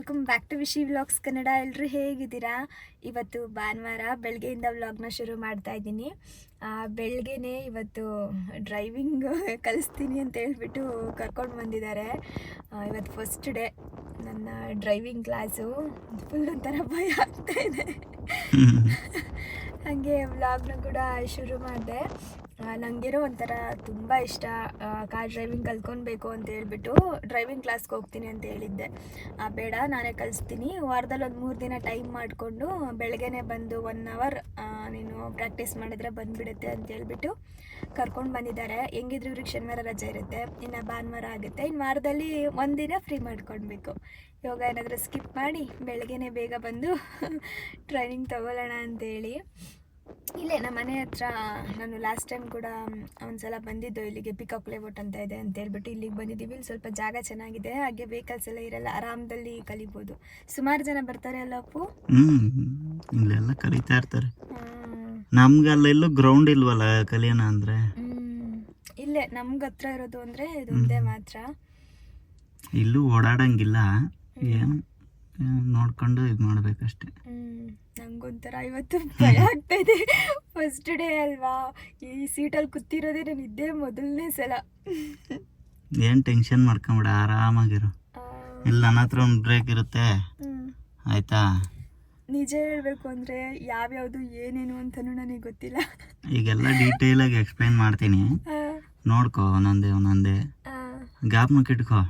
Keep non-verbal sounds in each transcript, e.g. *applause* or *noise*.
Welcome back to Vishi vlogs Kannada. ಎಲ್ಲರೂ ಹೇಗಿದ್ದೀರಾ? ಇವತ್ತು ಭಾನುವಾರ ಬೆಳಗ್ಗೆಯಿಂದ ವ್ಲಾಗ್ನ ಶುರು ಮಾಡ್ತಾ ಇದ್ದೀನಿ. ಬೆಳಗ್ಗೆನೇ ಇವತ್ತು ಡ್ರೈವಿಂಗ್ ಕಲಿಸ್ತೀನಿ ಅಂತ ಹೇಳ್ಬಿಟ್ಟು ಕರ್ಕೊಂಡು ಬಂದಿದ್ದಾರೆ. ಇವತ್ತು ಫಸ್ಟ್ ಡೇ ನನ್ನ ಡ್ರೈವಿಂಗ್ ಕ್ಲಾಸು. ಫುಲ್ ಒಂಥರ ಭಯ ಆಗ್ತಾ ಇದೆ. ಹಾಗೆ ವ್ಲಾಗ್ನ ಕೂಡ ಶುರು ಮಾಡಿದೆ. ನನಗೇನೋ ಒಂಥರ ತುಂಬ ಇಷ್ಟ ಕಾರ್ ಡ್ರೈವಿಂಗ್ ಕಲ್ತ್ಕೊಳ್ಬೇಕು ಅಂತ ಹೇಳ್ಬಿಟ್ಟು ಡ್ರೈವಿಂಗ್ ಕ್ಲಾಸ್ಗೆ ಹೋಗ್ತೀನಿ ಅಂತ ಹೇಳಿದ್ದೆ. ಬೇಡ, ನಾನೇ ಕಲಿಸ್ತೀನಿ. ವಾರದಲ್ಲಿ ಒಂದು ಮೂರು ದಿನ ಟೈಮ್ ಮಾಡಿಕೊಂಡು ಬೆಳಗ್ಗೆನೆ ಬಂದು ಒನ್ ಅವರ್ ನೀನು ಪ್ರಾಕ್ಟೀಸ್ ಮಾಡಿದ್ರೆ ಬಂದುಬಿಡುತ್ತೆ ಅಂತ ಹೇಳ್ಬಿಟ್ಟು ಕರ್ಕೊಂಡು ಬಂದಿದ್ದಾರೆ. ಹೆಂಗಿದ್ರು ಇವ್ರಿಗೆ ಶನಿವಾರ ರಜೆ ಇರುತ್ತೆ. ಇನ್ನು ಭಾನುವಾರ ಆಗುತ್ತೆ. ಇನ್ನು ವಾರದಲ್ಲಿ ಒಂದಿನ ಫ್ರೀ ಮಾಡ್ಕೊಳ್ಬೇಕು ಯೋಗ ಏನಾದರೂ ಸ್ಕಿಪ್ ಮಾಡಿ ಬೆಳಗ್ಗೆನೆ ಬೇಗ ಬಂದು *laughs* ಟ್ರೈನಿಂಗ್ ತಗೊಳ್ಳೋಣ ಅಂತೇಳಿ ಇಲ್ಲೇ ನಮ್ಮ ಮನೆ ಹತ್ರ ನಾನು ಲಾಸ್ಟ್ ಟೈಮ್ ಕೂಡ ಒಂದ್ಸಲ ಬಂದಿದ್ದು ಇಲ್ಲಿಗೆ ಪಿಕಪ್ ಲೇಔಟ್ ಅಂತ ಇದೆ ಅಂತ ಹೇಳ್ಬಿಟ್ಟು ಇಲ್ಲಿಗೆ ಬಂದಿದ್ದೀವಿ. ಇಲ್ಲಿ ಸ್ವಲ್ಪ ಜಾಗ ಚೆನ್ನಾಗಿದೆ. ಹಾಗೆ ವೆಹಿಕಲ್ಸ್ ಎಲ್ಲ ಇರಲ್ಲ ಆರಾಮದಲ್ಲಿ ಕಲಿಬೋದು. ಸುಮಾರು ಜನ ಬರ್ತಾರೆ ಅಲ್ಲ ಅಪ್ಪು? ಇಲ್ಲೆಲ್ಲ ಕಲಿತಾ ಇರ್ತಾರೆ. ಹ್ಮ್. ನಮ್ಗೆ ಅಲ್ಲೆಲ್ಲೂ ಗ್ರೌಂಡ್ ಇಲ್ವಲ್ಲ ಕಲಿಯೋಣ ಅಂದ್ರೆ. ಇಲ್ಲೇ ನಮ್ಗೆ ಹತ್ರ ಇರೋದು ಅಂದರೆ ಇದೊಂದೇ ಮಾತ್ರ. ಇಲ್ಲೂ ಓಡಾಡಂಗಿಲ್ಲ. ಏನು? ನೋಡ್ಕೊಂಡು ಇದು ಮಾಡ್ಬೇಕಷ್ಟೆ. ನಂಗೊಂಥರ ಇವತ್ತು ಭಯ ಆಗ್ತಾ ಇದೆ. ಫಸ್ಟ್ ಡೇ ಅಲ್ವಾ? ಈ ಸೀಟಲ್ಲಿ ಕೂತಿರೋದೇ ನಾನು ಇದ್ದೇ ಮೊದಲನೇ ಸಲ. ಏನು ಟೆನ್ಷನ್ ಮಾಡ್ಕೊಂಬಿಡ ಆರಾಮಾಗಿರು. ಇಲ್ಲ ನನ್ನ ಹತ್ರ ಒಂದು ಬ್ರೇಕ್ ಇರುತ್ತೆ. ಆಯ್ತಾ? ನಿಜ ಹೇಳಬೇಕು ಅಂದ್ರೆ ಯಾವ್ಯಾವುದು ಏನೇನು ಅಂತಲೂ ನನಗೆ ಗೊತ್ತಿಲ್ಲ. ಈಗೆಲ್ಲ ಡೀಟೇಲಾಗಿ ಎಕ್ಸ್ಪ್ಲೈನ್ ಮಾಡ್ತೀನಿ. ನೋಡ್ಕೋ ಒಂದೊಂದೇ ಒಂದೊಂದೇ. ಗ್ಯಾಪ್ನ ಕಿಟ್ಕೋ.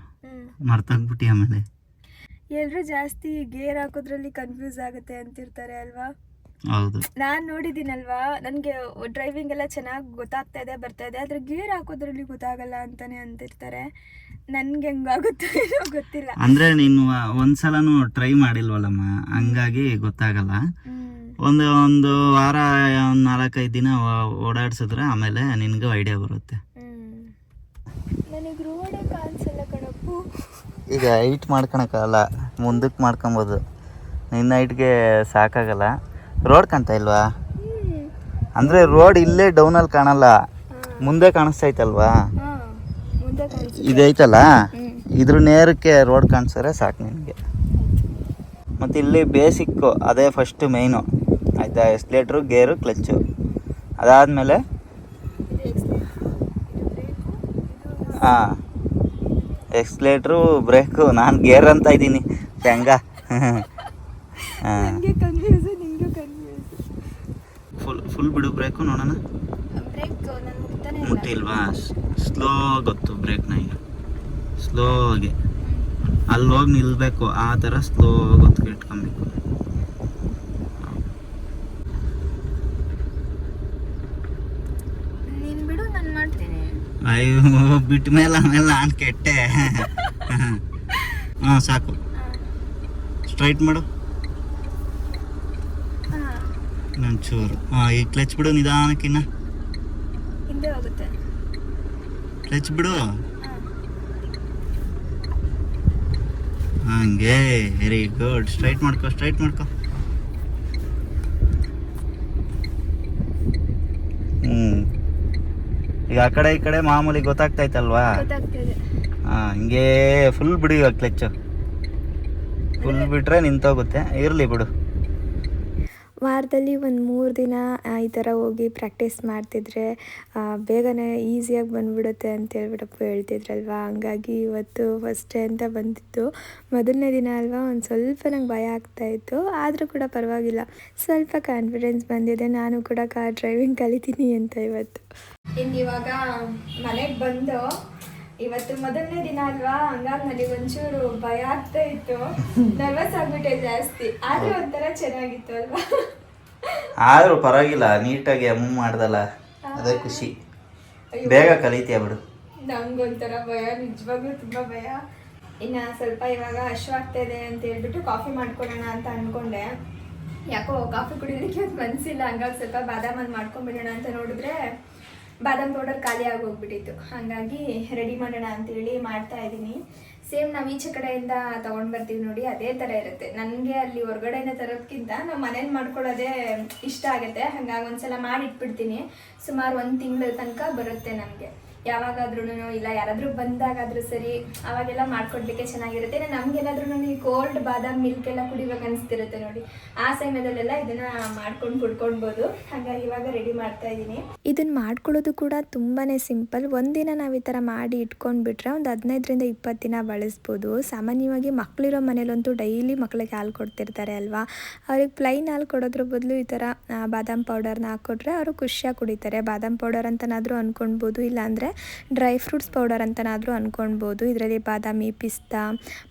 ಮರ್ತೋಗ್ಬಿಟ್ಟಿ ಆಮೇಲೆ. ಎಲ್ರು ಜಾಸ್ತಿ ಗೇರ್ ಹಾಕೋದ್ರಲ್ಲಿ ಕನ್ಫ್ಯೂಸ್ ಆಗುತ್ತೆ ಅಂತಿರ್ತಾರೆ ಅಲ್ವಾ? ಹೌದು. ನಾನ್ ನೋಡಿದ್ದೀನಲ್ವಾ ನನಗೆ ಡ್ರೈವಿಂಗ್ ಎಲ್ಲ ಚೆನ್ನಾಗಿ ಗೊತ್ತಾಗ್ತಾ ಇದೆ ಬರ್ತಾ ಇದೆ ಆದ್ರೆ ಗೇರ್ ಹಾಕೋದ್ರಲ್ಲಿ ಗೊತ್ತಾಗಲ್ಲ ಅಂತಾನೆ ಅಂತಿರ್ತಾರೆ. ನನ್ಗೆ ಹೆಂಗಾಗುತ್ತೋ ಏನೋ ಗೊತ್ತಿಲ್ಲ. ಅಂದ್ರೆ ನೀನು ಒಂದ್ಸಲನು ಟ್ರೈ ಮಾಡಿಲ್ವಲ್ಲಮ್ಮ? ಹಂಗಾಗಿ ಗೊತ್ತಾಗಲ್ಲ. ಒಂದು ಒಂದು ವಾರ ಒಂದು ನಾಲ್ಕೈದು ದಿನ ಓಡಾಡ್ಸಿದ್ರೆ ಆಮೇಲೆ ನಿನಗೂ ಐಡಿಯಾ ಬರುತ್ತೆ. ನನಗೆ ರೋಡೇ ಈಗ ಹೈಟ್ ಮಾಡ್ಕೊಳಕ್ಕಾಗಲ್ಲ ಮುಂದಕ್ಕೆ ಮಾಡ್ಕೊಬೋದು. ನಿನ್ನ ಹೈಟ್ಗೆ ಸಾಕಾಗಲ್ಲ. ರೋಡ್ ಕಾಣ್ತಾ ಇಲ್ವಾ? ಅಂದರೆ ರೋಡ್ ಇಲ್ಲೇ ಡೌನಲ್ಲಿ ಕಾಣಲ್ಲ. ಮುಂದೆ ಕಾಣಿಸ್ತೈತಲ್ವಾ? ಇದೈತಲ್ಲ? ಇದ್ರ ನೇರಕ್ಕೆ ರೋಡ್ ಕಾಣಿಸಿದ್ರೆ ಸಾಕು ನಿನಗೆ. ಮತ್ತು ಇಲ್ಲಿ ಬೇಸಿಕ್ಕು ಅದೇ ಫಸ್ಟ್ ಮೇಯ್ನು ಆಯಿತಾ? ಎಸ್ಲೇಟ್ರು ಗೇರು ಕ್ಲಚ್ಚು ಅದಾದಮೇಲೆ? ಹಾಂ ಎಕ್ಸ್ಲೇಟ್ರು ಬ್ರೇಕು ನಾನು ಗೇರ್ ಅಂತ ಇದ್ದೀನಿ. ಹೆಂಗ? ಫುಲ್ ಫುಲ್ ಬಿಡು ಬ್ರೇಕು ನೋಡೋಣ. ಮುಟ್ಟಿಲ್ವಾ? ಸ್ಲೋ ಗೊತ್ತು ಬ್ರೇಕ್ನ ಈಗ. ಸ್ಲೋ ಆಗಿ. ಅಲ್ಲಿ ಹೋಗಿ ನಿಲ್ಬೇಕು. ಆ ಥರ ಸ್ಲೋ ಗೊತ್ತು ಇಟ್ಕೊಬೇಕು ನೀನು ಬಿಡು ನಾನು ಮಾಡ್ತೀನಿ ಅಯ್ಯೋ ಬಿಟ್ಟ ಮೇಲೆ ಆಮೇಲೆ ನಾನು ಕೆಟ್ಟೆ. ಹಾಂ ಸಾಕು. ಸ್ಟ್ರೈಟ್ ಮಾಡು. ನಾನು ಚೂರು ಹಾಂ ಈ ಕ್ಲಚ್ ಬಿಡು ನಿಧಾನಕ್ಕಿನ್ನ ಕ್ಲಚ್ ಬಿಡು. ಹಂಗೆ ವೆರಿ ಗುಡ್ ಸ್ಟ್ರೈಟ್ ಮಾಡ್ಕೊ ಸ್ಟ್ರೈಟ್ ಮಾಡ್ಕೊ ಹ್ಞೂ ಈಗ ಆ ಕಡೆ ಈ ಕಡೆ ಮಾಮೂಲಿ ಗೊತ್ತಾಗ್ತೈತಲ್ವಾ ಹಾಂ ಹಿಂಗೆ ಫುಲ್ ಬಿಡಿ ಇವಾಗ ಕ್ಲಚ್ಚು ಫುಲ್ ಬಿಟ್ರೆ ನಿಂತೋಗುತ್ತೆ. ಇರಲಿ ಬಿಡು. ವಾರದಲ್ಲಿ ಒಂದು ಮೂರು ದಿನ ಈ ಥರ ಹೋಗಿ ಪ್ರಾಕ್ಟೀಸ್ ಮಾಡ್ತಿದ್ರೆ ಬೇಗನೆ ಈಸಿಯಾಗಿ ಬಂದ್ಬಿಡುತ್ತೆ ಅಂತ ಹೇಳ್ಬಿಟ್ಟಪ್ಪ ಹೇಳ್ತಿದ್ರಲ್ವಾ? ಹಂಗಾಗಿ ಇವತ್ತು ಫಸ್ಟ್ ಡೇ ಅಂತ ಬಂದಿತ್ತು ಮೊದಲನೇ ದಿನ ಅಲ್ವಾ, ಒಂದು ಸ್ವಲ್ಪ ನಂಗೆ ಭಯ ಆಗ್ತಾಯಿತ್ತು ಆದರೂ ಕೂಡ ಪರವಾಗಿಲ್ಲ. ಸ್ವಲ್ಪ ಕಾನ್ಫಿಡೆನ್ಸ್ ಬಂದಿದೆ. ನಾನು ಕೂಡ ಕಾರ್ ಡ್ರೈವಿಂಗ್ ಕಲಿತೀನಿ ಅಂತ ಇವತ್ತು. ಇನ್ನು ಇವಾಗ ಮನೆಗೆ ಬಂದು ಇವತ್ತು ಮೊದಲನೇ ದಿನ ಅಲ್ವಾ? ಹಂಗಾಗಿ ನನಗೆ ಒಂಚೂರು ಭಯ ಆಗ್ತಾ ಇತ್ತು. ನರ್ವಸ್ ಆಗ್ಬಿಟ್ಟೆ ಜಾಸ್ತಿ. ಆದ್ರೆ ಒಂಥರ ಚೆನ್ನಾಗಿತ್ತು ಅಲ್ವಾ? ಆದರೂ ಪರವಾಗಿಲ್ಲ ನೀಟಾಗಿ ಮೂವ್ ಮಾಡ್ದಲ್ಲ ಅದೇ ಖುಷಿ. ಬೇಗ ಕಲಿತೀಯ ಬಿಡು. ನಂಗೊಂಥರ ಭಯ ನಿಜವಾಗ್ಲೂ ತುಂಬಾ ಭಯ. ಇನ್ನ ಸ್ವಲ್ಪ ಇವಾಗ ಹಶ್ವಾಗ್ತಾ ಇದೆ ಅಂತ ಹೇಳ್ಬಿಟ್ಟು ಕಾಫಿ ಮಾಡ್ಕೊಡೋಣ ಅಂತ ಅನ್ಕೊಂಡೆ. ಯಾಕೋ ಕಾಫಿ ಕುಡಿಯೋದಕ್ಕೆ ಮನ್ಸಿಲ್ಲ ಹಂಗಾಗಿ ಸ್ವಲ್ಪ ಬಾದಾಮಲ್ಲಿ ಮಾಡ್ಕೊಂಡ್ಬಿಡೋಣ ಅಂತ ನೋಡಿದ್ರೆ ಬಾದಾಮ್ ಪೌಡರ್ ಖಾಲಿ ಆಗಿ ಹೋಗ್ಬಿಟ್ಟಿತ್ತು ಹಾಗಾಗಿ ರೆಡಿ ಮಾಡೋಣ ಅಂತೇಳಿ ಮಾಡ್ತಾ ಇದ್ದೀನಿ. ಸೇಮ್ ನಾವು ಈಚೆ ಕಡೆಯಿಂದ ತೊಗೊಂಡು ಬರ್ತೀವಿ ನೋಡಿ, ಅದೇ ಥರ ಇರುತ್ತೆ. ನನಗೆ ಅಲ್ಲಿ ಹೊರಗಡೆಯಿಂದ ತರೋದಕ್ಕಿಂತ ನಾವು ಮನೇಲಿ ಮಾಡ್ಕೊಳ್ಳೋದೇ ಇಷ್ಟ ಆಗುತ್ತೆ. ಹಾಗಾಗಿ ಒಂದ್ಸಲ ಮಾಡಿ ಇಟ್ಬಿಡ್ತೀನಿ ಸುಮಾರು ಒಂದು ತಿಂಗಳ ತನಕ ಬರುತ್ತೆ ನನಗೆ. ಯಾವಾಗಾದ್ರೂ ಇಲ್ಲ ಯಾರಾದರೂ ಬಂದಾಗಾದರೂ ಸರಿ ಅವಾಗೆಲ್ಲ ಮಾಡ್ಕೊಡ್ಲಿಕ್ಕೆ ಚೆನ್ನಾಗಿರುತ್ತೆ. ಇನ್ನು ನಮಗೆಲ್ಲಾದ್ರೂ ಈ ಕೋಲ್ಡ್ ಬಾದಾಮ್ ಮಿಲ್ಕ್ ಎಲ್ಲ ಕುಡಿಬೇಕು ಅನಿಸ್ತಿರುತ್ತೆ ನೋಡಿ. ಆ ಸಮಯದಲ್ಲೆಲ್ಲ ಇದನ್ನ ಮಾಡ್ಕೊಂಡು ಕುಡ್ಕೊಳ್ಬೋದು. ಹಾಗಾಗಿ ಇವಾಗ ರೆಡಿ ಮಾಡ್ತಾ ಇದ್ದೀನಿ. ಇದನ್ನು ಮಾಡ್ಕೊಳ್ಳೋದು ಕೂಡ ತುಂಬಾ ಸಿಂಪಲ್ ಒಂದಿನ ನಾವು ಈ ಥರ ಮಾಡಿ ಇಟ್ಕೊಂಡ್ಬಿಟ್ರೆ ಒಂದು ಹದಿನೈದರಿಂದ ಇಪ್ಪತ್ತು ದಿನ ಬಳಸ್ಬೋದು. ಸಾಮಾನ್ಯವಾಗಿ ಮಕ್ಕಳಿರೋ ಮನೇಲಂತೂ ಡೈಲಿ ಮಕ್ಕಳಿಗೆ ಹಾಲು ಕೊಡ್ತಿರ್ತಾರೆ ಅಲ್ವಾ? ಅವ್ರಿಗೆ ಪ್ಲೈನ್ ಹಾಲು ಕೊಡೋದ್ರ ಬದಲು ಈ ಆ, ಬಾದಾಮ್ ಪೌಡರ್ನ ಹಾಕ್ಕೊಟ್ರೆ ಅವರು ಖುಷಿಯಾಗಿ ಕುಡಿತಾರೆ. ಬಾದಾಮ್ ಪೌಡರ್ ಅಂತನಾದರೂ ಅಂದ್ಕೊಳ್ಬೋದು ಇಲ್ಲಾಂದರೆ ಡ್ರೈ ಫ್ರೂಟ್ಸ್ ಪೌಡರ್ ಅಂತನಾದರೂ ಅಂದ್ಕೊಳ್ಬೋದು ಇದರಲ್ಲಿ ಬಾದಾಮಿ ಪಿಸ್ತಾ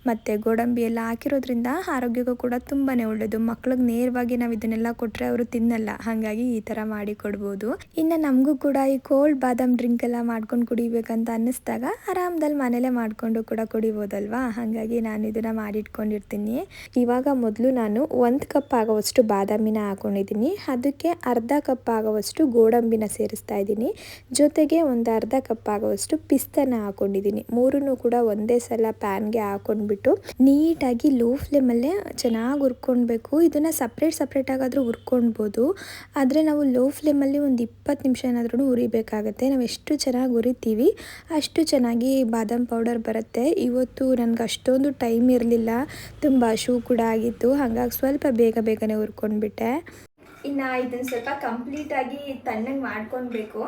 ಮತ್ತು ಗೋಡಂಬಿ ಎಲ್ಲ ಹಾಕಿರೋದ್ರಿಂದ ಆರೋಗ್ಯಕ್ಕೂ ಕೂಡ ತುಂಬಾ ಒಳ್ಳೆಯದು ಮಕ್ಳಿಗೆ ನೇರವಾಗಿ ನಾವು ಇದನ್ನೆಲ್ಲ ಕೊಟ್ಟರೆ ಅವರು ತಿನ್ನಲ್ಲ. ಹಾಗಾಗಿ ಈ ಥರ ಮಾಡಿ ಕೊಡ್ಬೋದು. ಇನ್ನು ನಮಗೂ ಕೂಡ ಈ ಕೋಲ್ಡ್ ಬಾದಾಮ್ ಡ್ರಿಂಕ್ ಎಲ್ಲ ಮಾಡ್ಕೊಂಡು ಕುಡಿಬೇಕಂತ ಅನ್ನಿಸ್ದಾಗ ಆರಾಮದಲ್ಲಿ ಮನೇಲೆ ಮಾಡಿಕೊಂಡು ಕೂಡ ಕುಡಿಬೋದಲ್ವಾ? ಹಾಗಾಗಿ ನಾನು ಇದನ್ನು ಮಾಡಿಟ್ಕೊಂಡಿರ್ತೀನಿ. ಇವಾಗ ಮೊದಲು ನಾನು ಒಂದು ಕಪ್ ಆಗೋವಷ್ಟು ಬಾದಾಮಿನ ಹಾಕೊಂಡಿದ್ದೀನಿ. ಅದಕ್ಕೆ ಅರ್ಧ ಕಪ್ ಆಗೋವಷ್ಟು ಗೋಡಂಬಿನ ಸೇರಿಸ್ತಾ ಇದ್ದೀನಿ. ಜೊತೆಗೆ ಒಂದು ಅರ್ಧ ಕಪ್ ಆಗೋವಷ್ಟು ಪಿಸ್ತನ ಹಾಕೊಂಡಿದ್ದೀನಿ. ಮೂರನ್ನು ಕೂಡ ಒಂದೇ ಸಲ ಪ್ಯಾನ್ಗೆ ಹಾಕೊಂಡ್ಬಿಟ್ಟು ನೀಟಾಗಿ ಲೋ ಫ್ಲೇಮಲ್ಲೇ ಚೆನ್ನಾಗಿ ಹುರ್ಕೊಳ್ಬೇಕು ಇದನ್ನು ಸಪ್ರೇಟ್ ಸಪ್ರೇಟ್ ಆಗಾದರೂ ಹುರ್ಕೊಳ್ಬೋದು ಆದರೆ ನಾವು ಲೋ ಫ್ಲೇಮಲ್ಲಿ ಒಂದು ಇಪ್ಪತ್ತು ನಿಮಿಷ ಏನಾದ್ರೂ ಹುರಿಬೇಕಾಗತ್ತೆ. ನಾವು ಎಷ್ಟು ಚೆನ್ನಾಗಿ ಹುರಿತೀವಿ, ಅಷ್ಟು ಚೆನ್ನಾಗಿ ಬಾದಾಮ್ ಪೌಡರ್ ಬರುತ್ತೆ. ಇವತ್ತು ನನಗೆ ಅಷ್ಟೊಂದು ಟೈಮ್ ಇರಲಿಲ್ಲ. ತುಂಬ ಶೂ ಕೂಡ ಆಗಿತ್ತು. ಹಾಗಾಗಿ ಸ್ವಲ್ಪ ಬೇಗ ಬೇಗನೆ ಹುರ್ಕೊಂಡ್ಬಿಟ್ಟೆ. ಇನ್ನು ಇದನ್ನ ಸ್ವಲ್ಪ ಕಂಪ್ಲೀಟಾಗಿ ತಣ್ಣಗೆ ಮಾಡ್ಕೊಳ್ಬೇಕು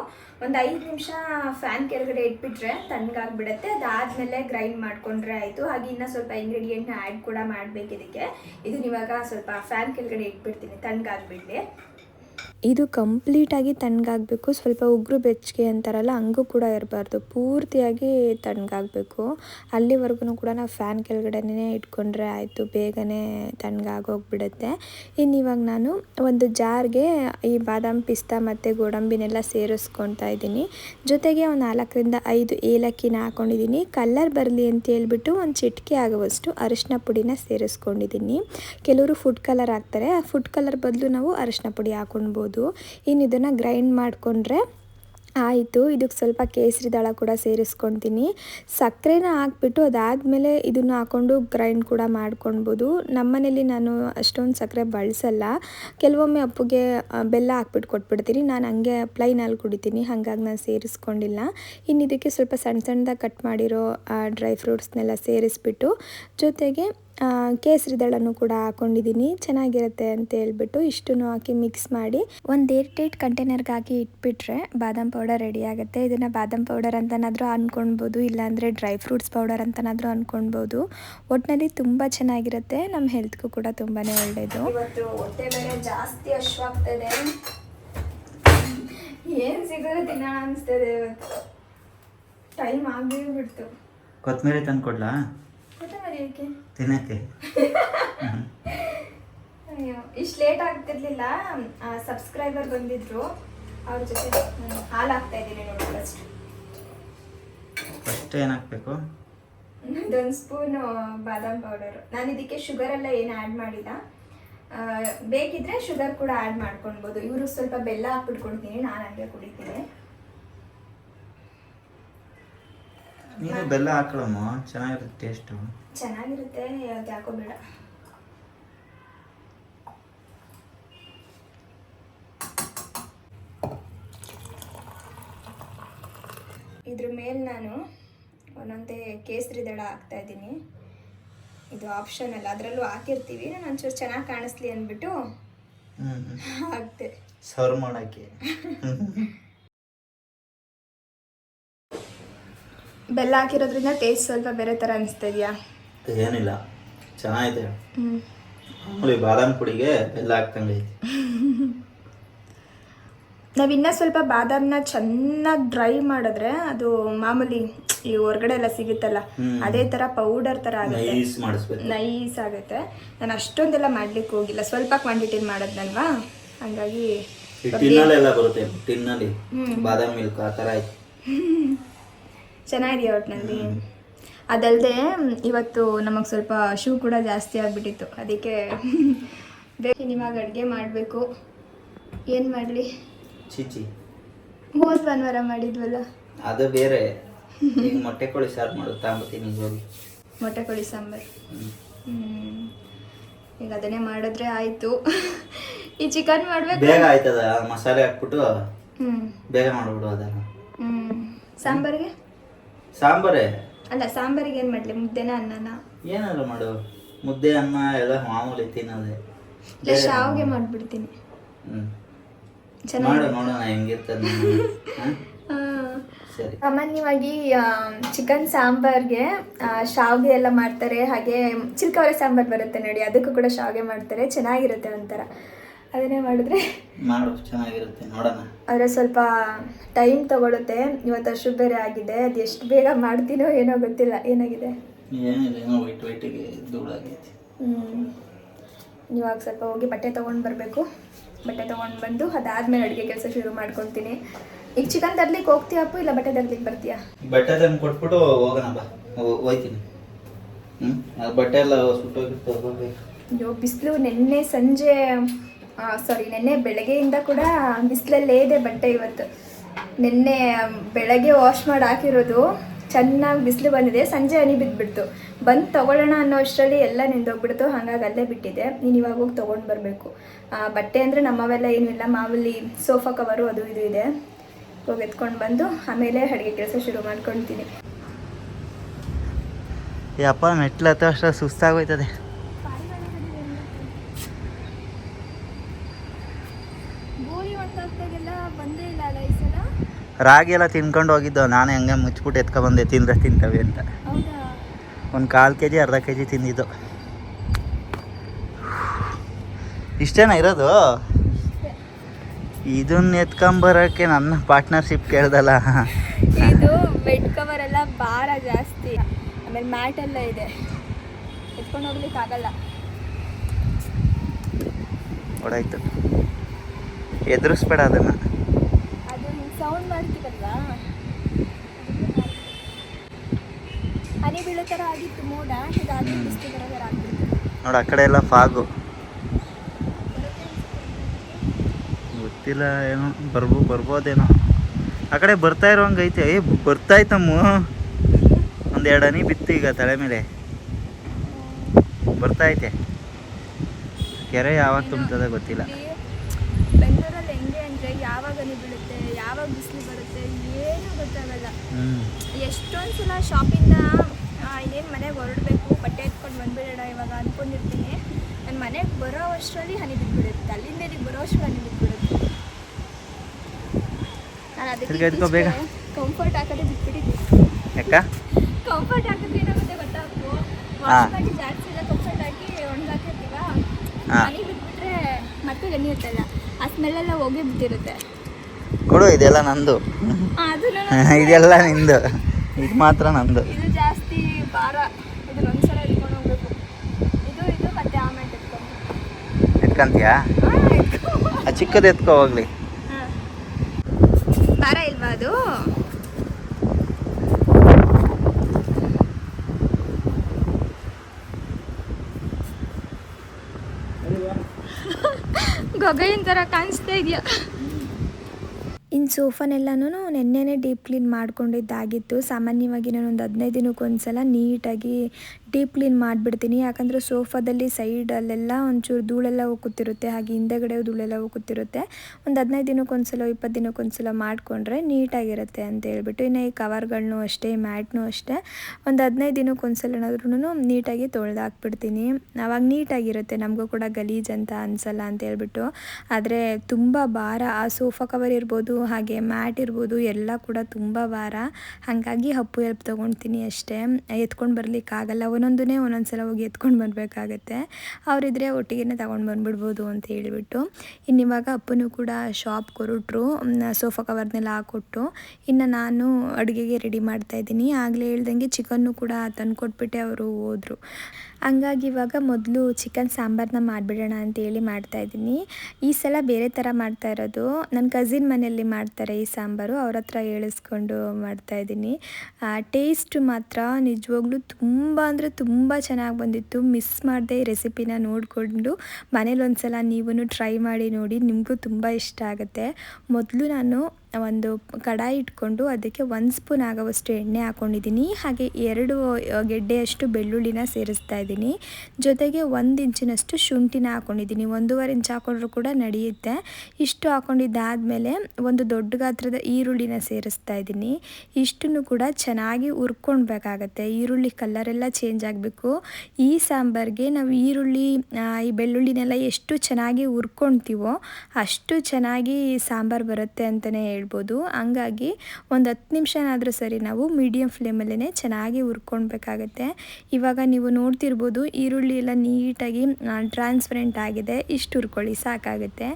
ಒಂದು ಐದು ನಿಮಿಷ ಫ್ಯಾನ್ ಕೆಳಗಡೆ ಇಟ್ಬಿಟ್ರೆ ತಣ್ಣಗಾಗ್ಬಿಡುತ್ತೆ. ಅದಾದಮೇಲೆ ಗ್ರೈಂಡ್ ಮಾಡ್ಕೊಂಡ್ರೆ ಆಯಿತು. ಹಾಗೆ ಇನ್ನೂ ಸ್ವಲ್ಪ ಇಂಗ್ರೀಡಿಯೆಂಟ್ನ ಆ್ಯಡ್ ಕೂಡ ಮಾಡಬೇಕು ಇದಕ್ಕೆ ಇದನ್ನ ಇವಾಗ ಸ್ವಲ್ಪ ಫ್ಯಾನ್ ಕೆಳಗಡೆ ಇಟ್ಬಿಡ್ತೀನಿ. ತಣ್ಣಗಾಗ್ಬಿಡ್ಲಿ. ಇದು ಕಂಪ್ಲೀಟಾಗಿ ತಣ್ಣಗಾಗಬೇಕು. ಸ್ವಲ್ಪ ಉಗುರು ಬೆಚ್ಚಗೆ ಅಂತಾರಲ್ಲ, ಹಂಗೂ ಕೂಡ ಇರಬಾರ್ದು. ಪೂರ್ತಿಯಾಗಿ ತಣ್ಣಗಾಗಬೇಕು. ಅಲ್ಲಿವರೆಗೂ ಕೂಡ ನಾವು ಫ್ಯಾನ್ ಕೆಳಗಡೆನೇ ಇಟ್ಕೊಂಡ್ರೆ ಆಯಿತು, ಬೇಗನೆ ತಣ್ಣಗಾಗೋಗ್ಬಿಡುತ್ತೆ. ಇನ್ನು ಇವಾಗ ನಾನು ಒಂದು ಜಾರ್ಗೆ ಈ ಬಾದಾಮ್ ಪಿಸ್ತಾ ಮತ್ತು ಗೋಡಂಬಿನೆಲ್ಲ ಸೇರಿಸ್ಕೊತಾ ಇದ್ದೀನಿ. ಜೊತೆಗೆ ಒಂದು ನಾಲ್ಕರಿಂದ ಐದು ಏಲಕ್ಕಿನ ಹಾಕೊಂಡಿದ್ದೀನಿ. ಕಲ್ಲರ್ ಬರಲಿ ಅಂತ ಹೇಳ್ಬಿಟ್ಟು ಒಂದು ಚಿಟಿಕೆ ಆಗುವಷ್ಟು ಅರಿಶಿನ ಪುಡಿನ ಸೇರಿಸ್ಕೊಂಡಿದ್ದೀನಿ. ಕೆಲವರು ಫುಡ್ ಕಲರ್ ಹಾಕ್ತಾರೆ. ಆ ಫುಡ್ ಕಲರ್ ಬದಲು ನಾವು ಅರಿಶಿನ ಪುಡಿ ಹಾಕೊಳ್ಬೋದು ಇನ್ನು ಇದನ್ನು ಗ್ರೈಂಡ್ ಮಾಡಿಕೊಂಡ್ರೆ ಆಯಿತು. ಇದಕ್ಕೆ ಸ್ವಲ್ಪ ಕೇಸರಿ ದಳ ಕೂಡ ಸೇರಿಸ್ಕೊತೀನಿ. ಸಕ್ಕರೆನ ಹಾಕ್ಬಿಟ್ಟು ಅದಾದಮೇಲೆ ಇದನ್ನು ಹಾಕ್ಕೊಂಡು ಗ್ರೈಂಡ್ ಕೂಡ ಮಾಡ್ಕೊಳ್ಬೋದು ನಮ್ಮನೇಲಿ ನಾನು ಅಷ್ಟೊಂದು ಸಕ್ಕರೆ ಬಳಸಲ್ಲ. ಕೆಲವೊಮ್ಮೆ ಅಪ್ಪುಗೆ ಬೆಲ್ಲ ಹಾಕ್ಬಿಟ್ಟು ಕೊಟ್ಬಿಡ್ತೀನಿ. ನಾನು ಹಂಗೆ ಪ್ಲೈನಲ್ಲಿ ಕುಡಿತೀನಿ. ಹಾಗಾಗಿ ನಾನು ಸೇರಿಸ್ಕೊಂಡಿಲ್ಲ. ಇನ್ನು ಇದಕ್ಕೆ ಸ್ವಲ್ಪ ಸಣ್ಣ ಸಣ್ಣದಾಗಿ ಕಟ್ ಮಾಡಿರೋ ಡ್ರೈ ಫ್ರೂಟ್ಸ್ನೆಲ್ಲ ಸೇರಿಸ್ಬಿಟ್ಟು ಜೊತೆಗೆ ಕೇಸರಿ ದಳನೂ ಕೂಡ ಹಾಕೊಂಡಿದ್ದೀನಿ. ಚೆನ್ನಾಗಿರುತ್ತೆ ಅಂತ ಹೇಳ್ಬಿಟ್ಟು ಇಷ್ಟನ್ನು ಹಾಕಿ ಮಿಕ್ಸ್ ಮಾಡಿ ಒಂದು ಏರ್ ಟೈಟ್ ಕಂಟೈನರ್ಗೆ ಹಾಕಿ ಇಟ್ಬಿಟ್ರೆ ಬಾದಾಮ್ ಪೌಡರ್ ರೆಡಿ ಆಗುತ್ತೆ. ಇದನ್ನು ಬಾದಾಮ್ ಪೌಡರ್ ಅಂತನಾದರೂ ಅಂದ್ಕೊಳ್ಬೋದು ಇಲ್ಲಾಂದರೆ ಡ್ರೈ ಫ್ರೂಟ್ಸ್ ಪೌಡರ್ ಅಂತನಾದರೂ ಅಂದ್ಕೊಳ್ಬೋದು ಒಟ್ಟಿನಲ್ಲಿ ತುಂಬ ಚೆನ್ನಾಗಿರುತ್ತೆ. ನಮ್ಮ ಹೆಲ್ತ್ಗೂ ಕೂಡ ತುಂಬಾ ಒಳ್ಳೆಯದು ಇವತ್ತು ಹೊಟ್ಟೆ ಬೇರೆ ಜಾಸ್ತಿ ಅಶ್ವಾಗ್ತದೆ ಏನು ಸಿಗೋದು ತಿನ್ನೋಣ ಅನಿಸ್ತದೆ ಇವತ್ತು. ಟೈಮ್ ಆಗೇ ಬಿಡ್ತು. ಕೊತ್ತಂಬರಿ ತಂದು ಕೊಡ್ಲಾ ತಿನ್ನಕ್ಕೆ. ಅಯ್ಯೋ ಇಷ್ಟು ಲೇಟ್ ಆಗ್ತಿರ್ಲಿಲ್ಲ. ಸಬ್ಸ್ಕ್ರೈಬರ್ ಬಂದಿದ್ರು. ಅವ್ರ ಜೊತೆ ಹಾಲು ಹಾಕ್ತಾ ಇದ್ದೀನಿ ನೋಡಿ ಫಸ್ಟ್ ಫಸ್ಟ್ ಏನು ಒಂದು ಸ್ಪೂನ್ ಬಾದಾಮ್ ಪೌಡರ್ ನಾನು ಇದಕ್ಕೆ ಶುಗರ್ ಎಲ್ಲ ಏನು ಆ್ಯಡ್ ಮಾಡಿಲ್ಲ. ಬೇಕಿದ್ರೆ ಶುಗರ್ ಕೂಡ ಆ್ಯಡ್ ಮಾಡ್ಕೊಳ್ಬೋದು. ಇವರು ಸ್ವಲ್ಪ ಬೆಲ್ಲ ಹಾಕ್ಬಿಟ್ಕೊಡ್ತೀನಿ ನಾನು ಹಂಗೆ ಕುಡಿತೀನಿ. ನೀನು ಬೆಲ್ಲ ಹಾಕೊಳ್ಳಮ್ಮ ಚೆನ್ನಾಗಿರುತ್ತೆ ಟೇಸ್ಟ್ ಚೆನ್ನಾಗಿರುತ್ತೆ ಅದು ಯಾಕೋ ಬೇಡ ಇದ್ರ ಮೇಲೆ ನಾನು ಒಂದೊಂದೇ ಕೇಸರಿ ದಳ ಹಾಕ್ತಾ ಇದ್ದೀನಿ. ಇದು ಆಪ್ಷನ್ ಅಲ್ಲ ಅದರಲ್ಲೂ ಹಾಕಿರ್ತೀವಿ. ನಾನು ಒಂಚೂರು ಚೆನ್ನಾಗಿ ಕಾಣಿಸ್ಲಿ ಅಂದ್ಬಿಟ್ಟು ಹಾಕ್ತೆ ಸರ್ವ್ ಮಾಡೋಕ್ಕೆ. ಬೆಲ್ಲ ಹಾಕಿರೋದ್ರಿಂದ ಟೇಸ್ಟ್ ಸ್ವಲ್ಪ ಬೇರೆ ಥರ ಅನಿಸ್ತಿದ್ಯಾ ಏನಿಲ್ಲ. ಚೆನ್ನಾಗಿದೆ ಹ್ಞೂ ಮಾಮೂಲಿ ಬಾದಾಮ್ ಪುಡಿಗೆ ಬೆಲ್ಲ ಹಾಕ್ದಂಗೆ ಐತಿ. ನಾವು ಇನ್ನೂ ಸ್ವಲ್ಪ ಬಾದಾಮನ್ನ ಚೆನ್ನಾಗಿ ಡ್ರೈ ಮಾಡಿದ್ರೆ ಅದು ಮಾಮೂಲಿ ಈ ಹೊರಗಡೆ ಎಲ್ಲ ಸಿಗುತ್ತಲ್ಲ ಅದೇ ಥರ ಪೌಡರ್ ಥರ ಆಗುತ್ತೆ. ನೈಸ್ ಆಗುತ್ತೆ. ನಾನು ಅಷ್ಟೊಂದೆಲ್ಲ ಮಾಡ್ಲಿಕ್ಕೆ ಹೋಗಿಲ್ಲ. ಸ್ವಲ್ಪ ಕ್ವಾಂಟಿಟಿಲಿ ಮಾಡೋದ್ನಲ್ವಾ? ಹಂಗಾಗಿ ಬರುತ್ತೆ. ಬಾದಾಮ್ ಮಿಲ್ಕ್ ಆ ಥರ ಐತಿ. *laughs* ಚೆನ್ನಾಗಿದೆಯಾ ಒಟ್ಟಿನಲ್ಲಿ ಅದಲ್ಲದೆ ಇವತ್ತು ನಮಗೆ ಸ್ವಲ್ಪ ಶೂ ಕೂಡ ಜಾಸ್ತಿ ಆಗಿಬಿಟ್ಟಿತ್ತು. ಅದಕ್ಕೆ ಬೇಕು ನಿಮಗೆ ಅಡುಗೆ ಮಾಡಬೇಕು. ಏನು ಮಾಡಲಿ? ಚಿಚಿ ಹೋದ ಭಾನುವಾರ ಮಾಡಿದ್ವಲ್ಲ? ಅದು ಬೇರೆ. ಈಗ ಮೊಟ್ಟೆ ಕೋಳಿ ಸಾರು ಮಾಡು ತಾಂಬತ್ತೀನಿ ಹೋಗಿ. ಮೊಟ್ಟೆ ಕೋಳಿ ಸಾಂಬಾರು. ಹ್ಮ್. ಹ್ಮ್. ಈಗ ಅದನ್ನೇ ಮಾಡಿದ್ರೆ ಆಯಿತು. ಈ ಚಿಕನ್ ಮಾಡಬೇಕು? ಬೇಗ ಆಯ್ತದ ಮಸಾಲೆ ಹಾಕ್ಬಿಟ್ಟು ಹ್ಞೂ ಬೇಗ ಮಾಡಿಬಿಡು ಅದನ್ನ. ಹ್ಞೂ ಸಾಂಬಾರಿಗೆ? ಸಾಂಬಾರೇ? ಅಲ್ಲ ಸಾಂಬಾರಿಗೆ ಏನು ಮಾಡಲಿ? ಮುದ್ದೆನ ಅನ್ನನ? ಏನಾದ್ರು ಮಾಡು. ಮುದ್ದೆ ಅನ್ನ ಎಲ್ಲ ಮಾಮೂಲಿ ತಿನ್ನೋದೆ. ಇಲ್ಲ ಶಾವ್ಗೆ ಮಾಡ್ಬಿಡ್ತೀನಿ. ಹ್ಮ್. ಚೆನ್ನಾಗಿ ಮಾಡು ನೋಡೋಣ ಹೆಂಗಿರ್ತದೆ *laughs* ಸರಿ. ಸಾಮಾನ್ಯವಾಗಿ ಚಿಕನ್ ಸಾಂಬಾರ್ಗೆ ಆ, ಶಾವ್ಗೆ ಎಲ್ಲ ಮಾಡ್ತಾರೆ. ಹಾಗೆ ಚಿಲ್ಕವರೆ ಸಾಂಬಾರ್ ಬರುತ್ತೆ ನೋಡಿ ಅದಕ್ಕೂ ಕೂಡ ಶಾವ್ಗೆ ಮಾಡ್ತಾರೆ. ಚೆನ್ನಾಗಿರುತ್ತೆ ಒಂಥರ. ಅದನ್ನೇ ಮಾಡಿದ್ರೆ ಮಾಡು ಚೆನ್ನಾಗಿರುತ್ತೆ ನೋಡೋಣ. ಆದರೆ ಸ್ವಲ್ಪ ಟೈಮ್ ತಗೊಳುತ್ತೆ. ಇವತ್ತು ಅಷ್ಟು ಬೇರೆ ಆಗಿದೆ. ಅದು ಎಷ್ಟು ಬೇಗ ಮಾಡ್ತೀನೋ ಏನೋ ಗೊತ್ತಿಲ್ಲ. ಏನಾಗಿದೆ? ಏನಿಲ್ಲ ಏನೋ ವೈಟ್ ವೈಟಿಗೆ ಧೂಳಾಗೈತಿ. ಹ್ಞೂ ಇವಾಗ ಸ್ವಲ್ಪ ಹೋಗಿ ಬಟ್ಟೆ ತೊಗೊಂಡು ಬರಬೇಕು. ಬಟ್ಟೆ ತೊಗೊಂಡು ಬಂದು ಅದಾದ್ಮೇಲೆ ಅಡುಗೆ ಕೆಲಸ ಶುರು ಮಾಡ್ಕೊತೀನಿ. ಈಗ ಚಿಕನ್ ತರ್ಲಿಕ್ಕೆ ಹೋಗ್ತೀಯಪ್ಪು ಇಲ್ಲ ಬಟ್ಟೆ ತರ್ಲಿಕ್ಕೆ ಬರ್ತೀಯಾ? ಬಟ್ಟೆ ತಂದು ಕೊಟ್ಬಿಟ್ಟು ಹೋಗೋಣ ಬಾ. ಹೋಯ್ತೀನಿ. ಹ್ಞೂ ಬಟ್ಟೆ ಎಲ್ಲ ಅಯ್ಯೋ ಬಿಸಿಲು ನಿನ್ನೆ ಸಂಜೆ ಸಾರಿ ನಿನ್ನೆ ಬೆಳಗ್ಗೆಯಿಂದ ಕೂಡ ಬಿಸಿಲಲ್ಲೇ ಇದೆ ಬಟ್ಟೆ ಇವತ್ತು. ನಿನ್ನೆ ಬೆಳಗ್ಗೆ ವಾಶ್ ಮಾಡಿ ಹಾಕಿರೋದು, ಚೆನ್ನಾಗಿ ಬಿಸಿಲು ಬಂದಿದೆ, ಸಂಜೆ ಹನಿ ಬಿದ್ದುಬಿಡ್ತು ಬಂದು ತೊಗೊಳ್ಳೋಣ ಅನ್ನೋ ಅಷ್ಟರಲ್ಲಿ ಎಲ್ಲ ನಿಂದೋಗ್ಬಿಡ್ತು ಹಾಗಾಗಿ ಅಲ್ಲೇ ಬಿಟ್ಟಿದೆ ನೀನು ಇವಾಗ ಹೋಗಿ ತೊಗೊಂಡು ಬರಬೇಕು. ಬಟ್ಟೆ ಅಂದರೆ ನಮ್ಮವೆಲ್ಲ ಏನೂ ಇಲ್ಲ, ಮಾಮೂಲಿ ಸೋಫಾ ಕವರು ಅದು ಇದು ಇದೆ. ಹೋಗಿ ಎತ್ಕೊಂಡು ಬಂದು, ಆಮೇಲೆ ಅಡುಗೆ ಕೆಲಸ ಶುರು ಮಾಡ್ಕೊಳ್ತೀನಿ. ಯಪ್ಪ ಮೆಟ್ಲು ಹತ್ತೋ ಅಷ್ಟು ಸುಸ್ತಾಗೋಯ್ತದೆ ಗೋಳಿ ಒಣಗಾಕ್ದಾಗೆಲ್ಲ ಬಂದೇ ಇಲ್ಲ ಅಲ್ಲ ಈ ಸಲ ರಾಗಿ ಎಲ್ಲ ತಿನ್ಕೊಂಡು ಹೋಗಿದ್ದೋ. ನಾನು ಹಂಗೆ ಮುಚ್ಬಿಟ್ಟು ಎತ್ಕೊಬಂದೆ. ತಿಂದ್ರೆ ತಿಂತವೆ ಅಂತ. ಒಂದು ಕಾಲು ಕೆ ಜಿ ಅರ್ಧ ಕೆ ಜಿ ತಿಂದಿದ್ದು. ಇಷ್ಟೇನ ಇರೋದು? ಇದನ್ನ ಎತ್ಕೊಂಬರೋಕ್ಕೆ ನನ್ನ ಪಾರ್ಟ್ನರ್ಶಿಪ್ ಕೇಳ್ದಲ್ಲ. ಇದು ಬೆಡ್ ಕವರ್ ಎಲ್ಲ ಭಾರ ಜಾಸ್ತಿ. ಆಮೇಲೆ ಮ್ಯಾಟ್ ಎಲ್ಲ ಇದೆ. ಎತ್ಕೊಂಡು ಹೋಗ್ಲಿಕ್ಕೆ ಆಗಲ್ಲ. ಹೊಡಾಯ್ತು ಎದುರಿಸ್ಬೇಡ ಅದನ್ನು. ಸೌಂಡ್ ಮಾಡ್ತೀವಲ್ವಾ? ಹನಿ ಬೀಳೋ ಥರ ಆಗಿತ್ತು ಮೋಡ ಇದಾಗಿ ಬಿಸಿಲು ಬರೋ ಥರ ಆಗ್ಬಿಡ್ತು. ನೋಡಿ ಆ ಕಡೆ ಎಲ್ಲ ಫಾಗು. ಗೊತ್ತಿಲ್ಲ ಏನೋ ಬರ್ಬೋ ಬರ್ಬೋದೇನೋ. ಆ ಕಡೆ ಬರ್ತಾ ಇರೋಂಗೆ ಐತೆ. ಏ ಬರ್ತಾಯ್ತಮ್ಮ ಒಂದು ಎರಡು ಹನಿ ಬಿತ್ತು ಈಗ ತಲೆ ಮೇಲೆ. ಬರ್ತಾ ಐತೆ. ಕೆರೆ ಯಾವಾಗ ತುಂಬ್ತದೆ ಗೊತ್ತಿಲ್ಲ. ಬೆಂಗಳೂರಲ್ಲಿ ಹೆಂಗೆ ಅಂದರೆ ಯಾವಾಗ ಹನಿ ಗೊತ್ತಾಗಲ್ಲ. ಎಷ್ಟೊಂದು ಸಲ ಶಾಪಿಂದ ಇನ್ನೇನು ಮನೆಗೆ ಹೊರಡಬೇಕು ಬಟ್ಟೆ ಎತ್ಕೊಂಡು ಬಂದ್ಬಿಡೋಣ ಇವಾಗ ಅಂದ್ಕೊಂಡಿರ್ತೀನಿ ನನ್ನ ಮನೆಗೆ ಬರೋ ಅಷ್ಟರಲ್ಲಿ ಹನಿ ಬಿದ್ದುಬಿಡುತ್ತೆ. ಅಲ್ಲಿಂದ ಇಲ್ಲಿಗೆ ಬರೋ ಅಷ್ಟರಲ್ಲಿ ಹನಿ ಬಿದ್ದುಬಿಡುತ್ತೆ. ನಾನು. ಅದಕ್ಕೆ ಕಂಫರ್ಟ್ ಹಾಕೋದೇ ಬಿಟ್ಬಿಟ್ಟಿದ್ದೀನಿ. ಕಂಫರ್ಟ್ ಹಾಕಿದ್ರೆ ಏನಾಗುತ್ತೆ ಗೊತ್ತಾಗ್ತು ಹಾ. ವಾಶ್ ಮಾಡಿ ಜಾಸ್ತಿ ಎಲ್ಲ ಕಂಫರ್ಟ್ ಹಾಕಿ ಒಣಗಾಕಿರ್ತೀವ. ಹನಿ ಬಿಟ್ಬಿಟ್ರೆ ಮತ್ತೆ ಗಣಿ ಇರ್ತಲ್ಲ ಆ ಸ್ಮೆಲ್ಲೆಲ್ಲ ಹೋಗೇ ಬಿಟ್ಟಿರುತ್ತೆ. ಕೊಡು ಇದೆಲ್ಲ ನಂದು. *laughs* ಇದೆಲ್ಲ ನಿಂದು. ಇದು ಮಾತ್ರ ನಂದು. ಇದು ಜಾಸ್ತಿ ಭಾರ. ಇದನ್ನ ಒಂದ್ಸಲ ಎತ್ಕೊಂಡು ಹೋಗ್ಬೇಕು. ಇದು ಇದು ಮತ್ತೆ ಆಮೇಲೆ ಎತ್ಕೊಂಡು. ಎತ್ಕಂತೀಯಾ? ಆ ಚಿಕ್ಕದು ಎತ್ಕೊ ಹೋಗ್ಲಿ. ಭಾರ ಇಲ್ವಾ ಅದು? *laughs* ಗೊಗೈನ್ ತರ ಕಾಣಿಸ್ತಾ ಇದೆಯಾ? ಇನ್ನು ಸೋಫಾನೆಲ್ಲನೂ ನೆನ್ನೆನೇ ಡೀಪ್ ಕ್ಲೀನ್ ಮಾಡ್ಕೊಂಡಿದ್ದಾಗಿತ್ತು. ಸಾಮಾನ್ಯವಾಗಿ ನಾನು ಒಂದು ಹದಿನೈದು ದಿನಕ್ಕೊಂದ್ಸಲ ನೀಟಾಗಿ ಡೀಪ್ ಕ್ಲೀನ್ ಮಾಡಿಬಿಡ್ತೀನಿ. ಯಾಕಂದರೆ ಸೋಫಾದಲ್ಲಿ ಸೈಡಲ್ಲೆಲ್ಲ ಒಂಚೂರು ಧೂಳೆಲ್ಲ ಹೋಗುತ್ತಿರುತ್ತೆ ಹಾಗೆ ಹಿಂದೆಗಡೆ ಧೂಳೆಲ್ಲ ಹೋಗುತ್ತಿರುತ್ತೆ ಒಂದು ಹದಿನೈದು ದಿನಕ್ಕೊಂದ್ಸಲ ಇಪ್ಪತ್ತು ದಿನಕ್ಕೊಂದ್ಸಲ ಮಾಡಿಕೊಂಡ್ರೆ ನೀಟಾಗಿರುತ್ತೆ ಅಂತ ಹೇಳ್ಬಿಟ್ಟು, ಇನ್ನು ಈ ಕವರ್ಗಳನ್ನೂ ಅಷ್ಟೇ, ಮ್ಯಾಟ್ನೂ ಅಷ್ಟೇ, ಒಂದು ಹದಿನೈದು ದಿನಕ್ಕೊಂದ್ಸಲನಾದ್ರೂ ನೀಟಾಗಿ ತೊಳೆದಾಕ್ಬಿಡ್ತೀನಿ. ಆವಾಗ ನೀಟಾಗಿರುತ್ತೆ, ನಮಗೂ ಕೂಡ ಗಲೀಜ್ ಅಂತ ಅನ್ಸಲ್ಲ ಅಂತ ಹೇಳ್ಬಿಟ್ಟು. ಆದರೆ ತುಂಬ ಭಾರ ಆ ಸೋಫಾ ಕವರ್ ಇರ್ಬೋದು ಹಾಗೆ ಮ್ಯಾಟ್ ಇರ್ಬೋದು ಎಲ್ಲ ಕೂಡ ತುಂಬ ಭಾರ. ಹಾಗಾಗಿ ಹಪ್ಪು ಹೆಲ್ಪ್ ತೊಗೊಳ್ತೀನಿ ಅಷ್ಟೇ. ಎತ್ಕೊಂಡು ಬರಲಿಕ್ಕಾಗಲ್ಲ ಒಂದೊಂದನ್ನೇ ಒಂದೊಂದು ಸಲ ಹೋಗಿ ಎತ್ಕೊಂಡು ಬರಬೇಕಾಗತ್ತೆ. ಅವರಿದ್ರೆ ಒಟ್ಟಿಗೆ ತಗೊಂಡು ಬಂದುಬಿಡ್ಬೋದು ಅಂತ ಹೇಳಿಬಿಟ್ಟು. ಇನ್ನು ಇವಾಗ ಅಪ್ಪನೂ ಕೂಡ ಶಾಪ್ ಕೊರಟ್ರು ಸೋಫಾ ಕವರ್ನೆಲ್ಲ ಹಾಕ್ಕೊಟ್ಟು ಇನ್ನು ನಾನು ಅಡುಗೆಗೆ ರೆಡಿ ಮಾಡ್ತಾಯಿದ್ದೀನಿ ಆಗಲೇ ಹೇಳ್ದಂಗೆ ಚಿಕನ್ನು ಕೂಡ ತಂದುಕೊಟ್ಬಿಟ್ಟೆ ಅವರು ಹೋದರು. ಹಂಗಾಗಿ ಇವಾಗ ಮೊದಲು ಚಿಕನ್ ಸಾಂಬಾರನ್ನ ಮಾಡಿಬಿಡೋಣ ಅಂತೇಳಿ ಮಾಡ್ತಾಯಿದ್ದೀನಿ ಈ ಸಲ ಬೇರೆ ಥರ ಮಾಡ್ತಾ ಇರೋದು. ನನ್ನ ಕಸಿನ್ ಮನೆಯಲ್ಲಿ ಮಾಡ್ತಾರೆ ಈ ಸಾಂಬಾರು. ಅವ್ರ ಹತ್ರ ಹೇಳಿಸ್ಕೊಂಡು ಮಾಡ್ತಾಯಿದ್ದೀನಿ ಟೇಸ್ಟ್ ಮಾತ್ರ ನಿಜವಾಗ್ಲೂ ತುಂಬ ಅಂದರೆ ತುಂಬ ಚೆನ್ನಾಗಿ ಬಂದಿತ್ತು. ಮಿಸ್ ಮಾಡಿದೆ ಈ ರೆಸಿಪಿನ ನೋಡಿಕೊಂಡು ಮನೇಲಿ ಒಂದು ಸಲ ನೀವು ಟ್ರೈ ಮಾಡಿ ನೋಡಿ. ನಿಮಗೂ ತುಂಬ ಇಷ್ಟ ಆಗುತ್ತೆ. ಮೊದಲು ನಾನು ಒಂದು ಕಡಾಯಿ ಇಟ್ಕೊಂಡು ಅದಕ್ಕೆ ಒಂದು ಸ್ಪೂನ್ ಆಗೋವಷ್ಟು ಎಣ್ಣೆ ಹಾಕ್ಕೊಂಡಿದ್ದೀನಿ ಹಾಗೆ ಎರಡು ಗೆಡ್ಡೆಯಷ್ಟು ಬೆಳ್ಳುಳ್ಳಿನ ಸೇರಿಸ್ತಾ ಇದ್ದೀನಿ. ಜೊತೆಗೆ ಒಂದು ಇಂಚಿನಷ್ಟು ಶುಂಠಿನ ಹಾಕ್ಕೊಂಡಿದ್ದೀನಿ ಒಂದೂವರೆ ಇಂಚ್ ಹಾಕೊಂಡ್ರು ಕೂಡ ನಡೆಯುತ್ತೆ. ಇಷ್ಟು ಹಾಕ್ಕೊಂಡಿದ್ದಾದಮೇಲೆ ಒಂದು ದೊಡ್ಡ ಗಾತ್ರದ ಈರುಳ್ಳಿನ ಸೇರಿಸ್ತಾ ಇದ್ದೀನಿ. ಇಷ್ಟನ್ನು ಕೂಡ ಚೆನ್ನಾಗಿ ಹುರ್ಕೊಳ್ಬೇಕಾಗತ್ತೆ ಈರುಳ್ಳಿ ಕಲ್ಲರೆಲ್ಲ ಚೇಂಜ್ ಆಗಬೇಕು. ಈ ಸಾಂಬಾರಿಗೆ ನಾವು ಈರುಳ್ಳಿ ಈ ಬೆಳ್ಳುಳ್ಳಿನೆಲ್ಲ ಎಷ್ಟು ಚೆನ್ನಾಗಿ ಹುರ್ಕೊಳ್ತೀವೋ ಅಷ್ಟು ಚೆನ್ನಾಗಿ ಸಾಂಬಾರು ಬರುತ್ತೆ ಅಂತಲೇ ಹೇಳ್ಬೋದು. ಹಂಗಾಗಿ ಒಂದು ಹತ್ತು ನಿಮಿಷನಾದರೂ ಸರಿ ನಾವು ಮೀಡಿಯಮ್ ಫ್ಲೇಮಲ್ಲೇ ಚೆನ್ನಾಗಿ ಹುರ್ಕೊಳ್ಬೇಕಾಗತ್ತೆ ಇವಾಗ ನೀವು ನೋಡ್ತಿರ್ಬೋದು ಈರುಳ್ಳಿ ಎಲ್ಲ ನೀಟಾಗಿ ಟ್ರಾನ್ಸ್ಪರೆಂಟ್ ಆಗಿದೆ. ಇಷ್ಟು ಹುರ್ಕೊಳ್ಳಿ, ಸಾಕಾಗುತ್ತೆ.